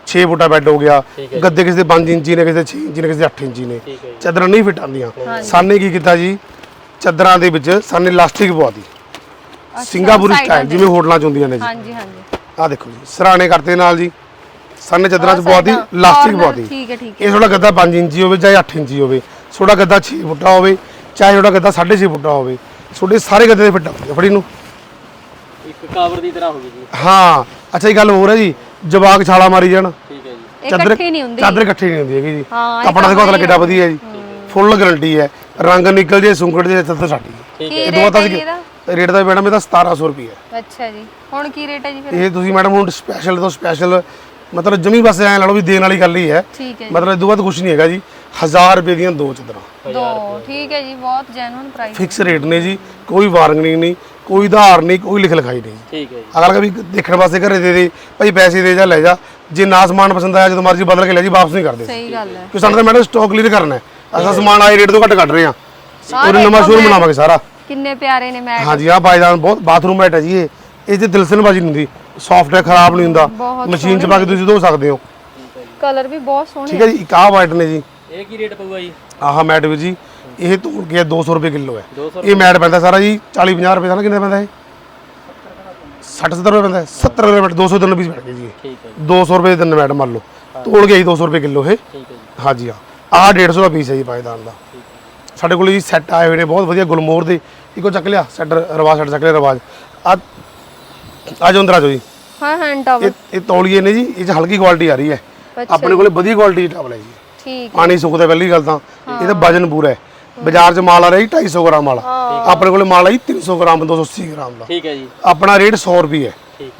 6 ਫੁੱਟਾ ਬੈੱਡ ਹੋ ਗਿਆ ਗੱਦੇ ਕਿਸੇ ਦੇ 5 ਇੰਚੀ ਨੇ ਕਿਸੇ ਦੇ 6 ਇੰਚੀ ਨੇ ਕਿਸੇ ਦੇ 8 ਇੰਚੀ ਨੇ। ਚਾਦਰਾਂ ਨਹੀਂ ਫਿੱਟ ਆਉਂਦੀਆਂ। ਸਾਨੇ ਕੀ ਕੀਤਾ ਜੀ? ਚਾਦਰਾਂ ਦੇ ਵਿੱਚ ਸਾਨੇ ਇਲਾਸਟਿਕ ਪਵਾਤੀ ਸਿੰਗਾਪੁਰੀ ਸਟਾਈਲ ਜਿਵੇਂ ਹੋਟਲਾਂ 'ਚ ਹੁੰਦੀਆਂ ਨੇ ਜੀ। ਹਾਂਜੀ ਹਾਂਜੀ। ਆਹ ਦੇਖੋ ਜੀ ਸਰਾਣੇ ਕਰਤੇ ਨਾਲ ਜੀ। ਸਾਨੇ ਚਾਦਰਾਂ 'ਚ ਆਹ ਪਵਾਤੀ corner, ਪਵਾਤੀ ਠੀਕ ਹੈ ਠੀਕ ਹੈ। ਇਹ ਥੋੜਾ ਗੱਦਾ 5 ਇੰਚੀ ਹੋਵੇ ਚਾਹੇ 8 ਇੰਚੀ ਹੋਵੇ ਥੋੜਾ ਗੱਦਾ 6 ਫੁੱਟਾ ਹੋਵੇ ਚਾਹੇ ਥੋੜਾ ਗੱਦਾ 6.5 ਫੁੱਟਾ ਹੋਵੇ। ਤੁਹਾਡੇ ਸਾਰੇ ਗੱਦੇ ਦੇ ਫਿੱਟ ਆਉਂਦੇ ਫੜੀ ਨੂੰ। ਇੱਕ ਕਾਵਰ ਦੀ ਤਰ੍ਹਾਂ ਹੋ ਗਈ ਜੀ। ਹਾਂ ਅੱਛਾ ਇਹ ਗੱਲ ਹੋਰ ਹੈ ਜੀ ਜਵਾਕ ਛਾਲਾ ਮਾਰੀ ਜਾਣ। ਠੀਕ ਹੈ ਜੀ। ਚਾਦਰ ਇਕੱਠੀ ਨਹੀਂ ਹੁੰਦੀ। ਚਾਦਰ ਇਕੱਠੀ ਨਹੀਂ ਹੁੰਦੀ ਹੈਗੀ ਜੀ। ਹਾਂ, ਕੱਪੜਾ ਦੇਖੋ ਤਾਂ ਕਿੱਡਾ ਵਧੀਆ ਜੀ। ਫੁੱਲ ਗਾਰੰਟੀ ਹੈ। ਰੰਗ ਨਿਕਲ ਜੇ ਸੁੰਗੜ ਜੇ ਤਾਂ ਸਾਡੀ। ਠੀਕ ਕੀ ਇਹ ਹੈ ਤਾਂ ਰੇਟ ਦਾ ਮੈਡਮ ਇਹਦਾ 1700 ਰੁਪਏ ਹੈ। ਅੱਛਾ ਜੀ। ਹੁਣ ਕੀ ਰੇਟ ਹੈ ਜੀ ਫਿਰ? ਇਹ ਤੁਸੀਂ ਮੈਡਮ ਹੁਣ ਸਪੈਸ਼ਲ ਤੋਂ ਸਪੈਸ਼ਲ ਮਤਲਬ ਜਮੀ ਬਸ ਐ ਲਾ ਲਓ ਵੀ ਦੇਣ ਵਾਲੀ ਗੱਲ ਹੀ ਹੈ। ਠੀਕ ਹੈ ਮਤਲਬ ਇਹ ਤੋਂ ਬਾਅਦ ਕੁਝ ਨਹੀਂ ਹੈਗਾ ਜੀ। 1000 ਰੁਪਏ ਦੀਆਂ ਦੋ ਚਾਦਰਾਂ। ਦੋ ਠੀਕ ਹੈ ਜੀ ਬਹੁਤ ਜੈਨੂਨ ਪ੍ਰਾਈਸ ਫਿਕਸ ਰੇਟ ਨੇ ਜੀ ਕੋਈ ਵਾਰਨਿੰਗ ਨਹੀਂ ਕੋਈ ਉਧਾਰ ਨਹੀਂ ਕੋਈ ਲਿਖ ਲਿਖਾਈ ਨਹੀਂ। ਠੀਕ ਹੈ ਜੀ। ਅਗਲਾ ਵੀ ਦੇਖਣ ਵਾਸਤੇ ਘਰੇ ਦੇ ਦੇ ਭਾਈ ਪੈਸੇ ਦੇ ਜਾ ਲੈ ਜਾ ਜੇ ਨਾ ਸਮਾਨ ਪਸੰਦ ਆਇਆ ਜਦੋਂ ਮਰਜ਼ੀ ਬਦਲ ਕੇ ਲੈ ਜੀ ਵਾਪਸ ਨਹੀਂ ਕਰਦੇ। ਸਹੀ ਗੱਲ ਹੈ। ਕਿ ਸਾਨੂੰ ਤਾਂ ਮੈਡਮ ਸਟਾਕ ਕਲੀਅਰ ਕਰਨਾ ਹੈ। ਅਸਾਂ ਸਮਾਨ ਆਏ ਰੇਟ ਤੋਂ ਘੱਟ ਕੱਢ ਰਹੇ ਹਾਂ। ਸਾਰੇ ਉਹਨੇ ਨਵਾਂ ਸ਼ੋਰੂਮ ਬਣਾਵਾਂਗੇ ਸਾਰਾ। ਕਿੰਨੇ ਪਿਆਰੇ ਨੇ ਮੈਟ। ਹਾਂਜੀ ਆ ਬਾਈਦਾਨ ਬਹੁਤ ਬਾਥਰੂਮ ਮੈਟ ਹੈ ਜੀ ਇਹ। ਇਹ ਤੇ ਦਿਲਸਨ ਬਾਜੀ ਨਹੀਂ ਹੁੰਦੀ। ਸੌਫਟ ਹੈ ਖਰਾਬ ਨਹੀਂ ਹੁੰਦਾ। ਮਸ਼ੀਨ 'ਚ ਪਾ ਕੇ ਤੁਸੀਂ ਧੋ ਸਕਦੇ ਹੋ। ਕਲਰ ਵੀ ਬਹੁਤ ਸੋਹਣੇ ਠੀਕ ਹੈ ਜੀ ਇੱਕ ਆਹ ਵਾਈਟ ਨੇ ਜੀ। ਇਹ ਕੀ ਰੇਟ ਪਊਗਾ ਜੀ? ਆਹ ਮੈਟ ਵੀ ਜੀ ਇਹ ਤੋੜ ਕੇ 200 ਰੁਪਏ ਕਿਲੋ ਹੈ। 200 ਇਹ ਮੈਟ ਪੈਂਦਾ ਸਾਰਾ ਜੀ 40 50 ਰੁਪਏ ਦਾ ਨਾ ਕਿੰਨੇ ਪੈਂਦਾ ਇਹ? 60 70 ਰੁਪਏ ਪੈਂਦਾ ਹੈ? 70 ਰੁਪਏ ਮੈਟ 200 ਦਿਨ ਪੀਸ ਬਣ ਗਏ ਜੀ ਇਹ। ਠੀਕ ਹੈ ਜੀ। 200 ਰੁਪਏ ਦੇ ਦਿਨ ਮੈਟ ਮੰਨ ਲਓ ਤੋੜ ਕੇ ਜੀ 200 ਰੁਪਏ ਕਿਲੋ ਇਹ। ਠੀਕ ਹੈ ਜੀ। ਹਾਂਜੀ ਹਾਂ। ਆਹ 150 ਦਾ ਪੀਸ ਹੈ ਜੀ ਪਾਇਦਾਨ ਦਾ। ਸਾਡੇ ਕੋਲ ਜੀ ਸੈੱਟ ਆਏ ਹੋਏ ਨੇ ਬਹੁਤ ਵਧੀਆ ਗੁਲਮੋਹਰ ਦੇ। ਇੱਕੋ ਚੱਕ ਲਿਆ ਸੈੱਟ ਰਵਾਜ ਸੈੱਟ ਚੱਕ ਲਿਆ ਰਵਾਜ। ਆ ਆ ਜੋ ਅੰਦਰ ਆ ਜਾਓ ਜੀ। ਹਾਂ ਹੈਂਡ ਟਾਵਲ। ਇਹ ਤੌਲੀਏ ਨੇ ਜੀ ਇਹ ਚ ਹਲਕੀ ਕੁਆਲਿਟੀ ਆ ਰਹੀ ਹੈ। ਆਪਣੇ ਕੋਲੇ ਵਧੀਆ ਕੁਆਲਿਟੀ ਦੀ ਟਾਵਲ ਹੈ ਜੀ। ਠੀਕ ਪਾਣੀ ਸੁੱਕਦਾ ਪਹਿਲੀ ਗੱਲ ਤਾਂ ਇਹਦਾ ਵਜਨ ਪੂਰਾ ਹੈ। ਬਾਜ਼ਾਰ 'ਚ ਮਾਲ ਆ ਰਿਹਾ ਜੀ 250 ਗ੍ਰਾਮ ਵਾਲਾ। ਆਪਣੇ ਕੋਲੇ ਮਾਲ ਆ ਜੀ 300 ਗ੍ਰਾਮ 280 ਗ੍ਰਾਮ ਦਾ। ਠੀਕ ਹੈ ਜੀ। ਆਪਣਾ ਰੇਟ 100 ਰੁਪਏ ਹੈ।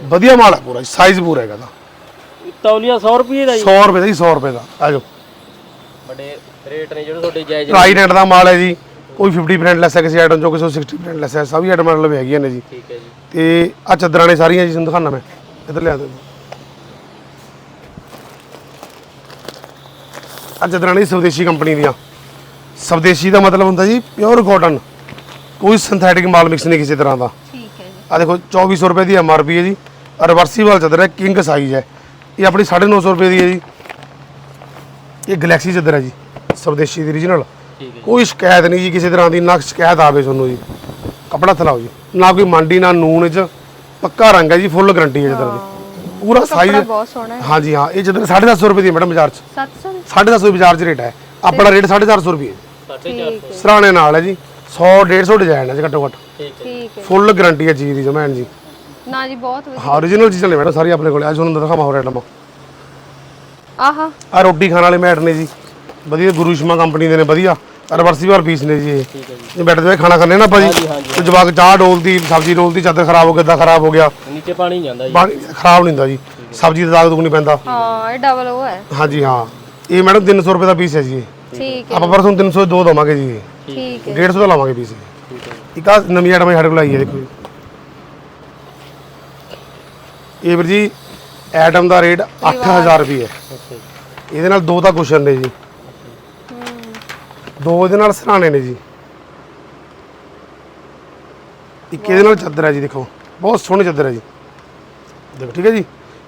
ਵਧੀਆ ਮਾਲ ਹੈ ਪੂਰਾ ਸਾਈਜ਼ ਪੂਰਾ ਹੈਗਾ ਦਾ ਹੈ ਤੌਲੀਆ 100 ਰੁਪਏ ਦਾ ਜੀ। 100 ਰੁਪਏ ਦਾ ਜੀ 100 ਰੁਪਏ ਦਾ। ਆ ਜਾਓ। ਬੜੇ ਰੇਟ ਨੇ ਜਿਹੜੇ ਤੁਹਾਡੇ ਜਾਇਜ਼ ਨੇ। ਟਰਾਈਡੈਂਟ ਦਾ ਮਾਲ ਹੈ ਜੀ ਕੋਈ 50% ਲੈਸ ਹੈ ਕਿਸੇ ਆਈਟਮ ਚੋਂ ਕਿਸੇ 60% ਲੈਸ ਹੈ। ਸਭੀ ਆਈਟਮਾਂ ਨਾਲ ਹੈਗੀਆਂ ਨੇ ਜੀ। ਠੀਕ ਹੈ ਜੀ। ਤੇ ਆ ਚਾਦਰਾਂ ਨੇ ਸਾਰੀਆਂ ਜੀ ਤੁਹਾਨੂੰ ਦਿਖਾਣਾ ਮੈਂ। ਇੱਧਰ ਲਿਆ ਦੇ ਆ ਚਾਦਰਾਂ ਨੇ ਸਵਦੇਸ਼ੀ ਕੰਪਨੀ ਦੀਆਂ। ਸਵਦੇਸ਼ੀ ਦਾ ਮਤਲਬ ਹੁੰਦਾ ਜੀ ਪਿਓਰ ਕਾਟਨ ਕੋਈ ਸਿੰਥੈਟਿਕ ਮਾਲ ਮਿਕਸ ਨਹੀਂ ਕਿਸੇ ਤਰ੍ਹਾਂ ਦਾ। ਠੀਕ ਹੈ ਜੀ। ਆ ਦੇਖੋ 2400 ਰੁਪਏ ਦੀ ਐਮਆਰਪੀ ਹੈ ਜੀ। ਰਿਵਰਸੀਬਲ ਚਾਦਰ ਹੈ ਕਿੰਗ ਸਾਈਜ਼ ਹੈ। ਇਹ ਆਪਣੀ 950 ਰੁਪਏ ਦੀ ਹੈ ਜੀ। ਇਹ ਗੈਲੈਕਸੀ ਚਾਦਰ ਹੈ ਜੀ ਸਵਦੇਸ਼ੀ ਦੀ origignal ਠੀਕ ਹੈ ਕੋਈ ਸ਼ਿਕਾਇਤ ਨਹੀਂ ਜੀ ਕਿਸੇ ਤਰ੍ਹਾਂ ਦੀ ਨਾ ਸ਼ਿਕਾਇਤ ਆਵੇ ਤੁਹਾਨੂੰ ਜੀ। ਕਪੜਾ ਥਲਾਓ ਜੀ। ਨਾ ਕੋਈ ਮਾਂਡੀ ਨਾ ਨੂਨ ਚ ਪੱਕਾ ਰੰਗ ਹੈ ਜੀ ਫੁੱਲ ਗਾਰੰਟੀ ਹੈ ਚਾਦਰ ਦੀ ਪੂਰਾ ਸਾਈਜ਼ ਬਹੁਤ ਸੋਹਣਾ ਹੈ। ਹਾਂਜੀ ਹਾਂ ਇਹ ਚਾਦਰ 750 ਰੁਪਏ ਦੀ ਹੈ ਮੈਡਮ ਬਾਜ਼ਾਰ ਚ। 700 750 ਬਾਜ਼ਾਰ ਚ ਰੇਟ ਹੈ। ਆਪਣਾ ਰੇਟ 450 ਰੁਪਏ ਹੈ। 450 ਠੀਕ ਹੈ। ਸਰਾਣੇ ਨਾਲ ਹੈ ਜੀ। 100 150 ਡਿਜ਼ਾਈਨ ਹੈ ਜੀ ਘੱਟੋ ਘੱਟ। ਠੀਕ ਹੈ। ਠੀਕ ਹੈ। ਫੁੱਲ ਗਾਰੰਟੀ ਹੈ ਚੀਜ਼ ਦੀ ਜਮੈਨ ਜੀ। ਨਾ ਜੀ ਬਹੁਤ ਵਧੀਆ। ਹਾਂ origignal ਚੀਜ਼ਾਂ ਨੇ ਮੈਡਮ ਸਾਰੀ ਆਪਣੇ ਕੋਲ। ਅੱਜ ਤੁਹਾਨੂੰ ਦਿਖਾਵਾਂ ਹੋਰ ਆਈਟਮਾਂ ਆਹਾ। ਆ ਰੋਟੀ ਖਾਣ ਵਾਲੇ ਮੈਟ ਨੇ ਜੀ। ਵਧੀਆ ਗੁਰੂਸ਼ਮਾ ਕੰਪਨੀ ਦੇ ਨੇ ਵਧੀਆ। ਰਿਵਰਸੀਬਲ ਪੀਸ ਨੇ ਜੀ ਇਹ। ਠੀਕ ਹੈ ਜੀ। ਜੇ ਬੈੱਡ ਤੇ ਖਾਣਾ ਖਾਂਦੇ ਨਾ ਆਪਾਂ ਜੀ। ਹਾਂਜੀ, ਹਾਂਜੀ। ਤੇ ਜਵਾਕ ਚਾਹ ਡੋਲਦੀ ਸਬਜ਼ੀ ਡੋਲਦੀ ਚਾਦਰ ਖਰਾਬ ਹੋ ਗਿਆ ਤਾਂ ਖਰਾਬ ਹੋ ਗਿਆ। ਨੀਚੇ ਪਾਣੀ ਜਾਂਦਾ ਜੀ। ਪਾਣੀ ਖਰਾਬ ਨਹੀਂ ਹੁੰਦਾ ਜੀ। ਸਬਜ਼ੀ ਦਾ ਦਾਗ ਦੁਗ ਨਹੀਂ ਪੈਂਦਾ। ਹਾਂ ਇਹ ਡਬਲ ਉਹ ਹੈ। ਹਾਂਜੀ ਹਾਂ। ਇਹ ਮੈਡਮ 300 ਰੁਪਏ ਦਾ ਪੀਸ ਹੈ ਜੀ ਇਹ। ਠੀਕ ਹੈ। ਆਪਾਂ ਪਰਸੋਂ 302 ਦਵਾਂਗੇ ਜੀ ਇਹ। ਠੀਕ ਹੈ। 150 ਦਾ ਲਾਵਾਂਗੇ ਪੀਸ ਠੀਕ ਹੈ। ਇੱਕ ਆ ਨਵੀਂ ਆਈਟਮ ਸਾਡੇ ਕੋਲ ਆਈ ਹੈ ਦੇਖੋ ਜੀ। ਇਹ ਵੀਰ ਜੀ ਆਈਟਮ ਦਾ ਰੇਟ 8000 ਰੁਪਏ ਹੈ। ਅੱਛਾ ਜੀ। ਇਹਦੇ ਨਾਲ ਦੋ ਤਾਂ ਕੁਸ਼ਨ ਨੇ ਜੀ। ਦੋ ਇਹਦੇ ਨਾਲ ਸਰਾਣੇ ਨੇ ਜੀ। ਇੱਕ ਇਹਦੇ ਨਾਲ ਚਾਦਰ ਹੈ ਜੀ ਦੇਖੋ ਬਹੁਤ ਸੋਹਣੀ ਚਾਦਰ ਹੈ ਜੀ। ਦੇਖੋ ਠੀਕ ਹੈ ਜੀ?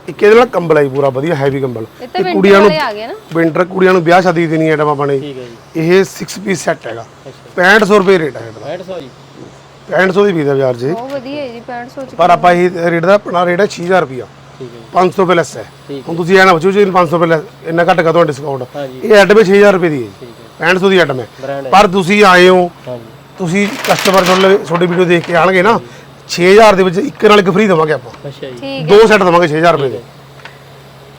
ਇੱਕ ਇਹਦੇ ਨਾਲ ਕੰਬਲ ਹੈ ਜੀ ਪੂਰਾ ਵਧੀਆ ਹੈਵੀ ਕੰਬਲ। ਇਹ ਕੁੜੀਆਂ ਨੂੰ ਵਿੰਟਰ ਕੁੜੀਆਂ ਨੂੰ ਵਿਆਹ ਸ਼ਾਦੀ ਦੀ ਦੇਣੀ ਹੈ ਜੀ। ਇਹ 6 ਪੀਸ ਸੈੱਟ ਹੈਗਾ। ਅੱਛਾ। 6500 ਰੁਪਏ ਰੇਟ ਹੈ ਇਹਦਾ 6500 ਜੀ। 6500 ਦੀ ਵੀ ਦਾ ਬਾਜ਼ਾਰ 'ਚ ਬਹੁਤ ਵਧੀਆ ਹੈ ਜੀ 6500 ਚ ਪਰ ਆਪਾਂ ਇਹ ਰੇਟ ਦਾ ਆਪਣਾ ਰੇਟ ਹੈ 6000 ਰੁਪਿਆ ਠੀਕ ਹੈ ਜੀ। 500 ਰੁਪਏ ਲੈਸ ਹੈ। ਹੁਣ ਤੁਸੀਂ ਇਹ ਨਾ ਜੀ 500 ਰੁਪਏ ਲੈਸ ਇੰਨਾ ਘੱਟ ਕਦੋਂ ਡਿਸਕਾਊਂਟ ਹਾਂਜੀ। ਇਹ ਆਈਟਮ 6000 ਰੁਪਏ ਦੀ ਹੈ ਜੀ। ਠੀਕ ਹੈ 6500 ਦੀ ਆਈਟਮ ਹੈ। ਪਰ ਤੁਸੀਂ ਆਏ ਹੋ ਹਾਂਜੀ। ਤੁਸੀਂ ਕਸਟਮਰ ਤੁਹਾਡੇ ਤੁਹਾਡੀ ਵੀਡੀਓ ਦੇਖ ਕੇ ਆਣਗੇ ਨਾ 6000 ਦੇ ਵਿੱਚ ਇੱਕ ਨਾਲ ਇੱਕ ਫ੍ਰੀ ਦੇਵਾਂਗੇ ਆਪਾਂ। ਅੱਛਾ ਜੀ। ਠੀਕ ਦੋ ਸੈੱਟ ਦੇਵਾਂਗੇ 6000 ਰੁਪਏ ਦੇ।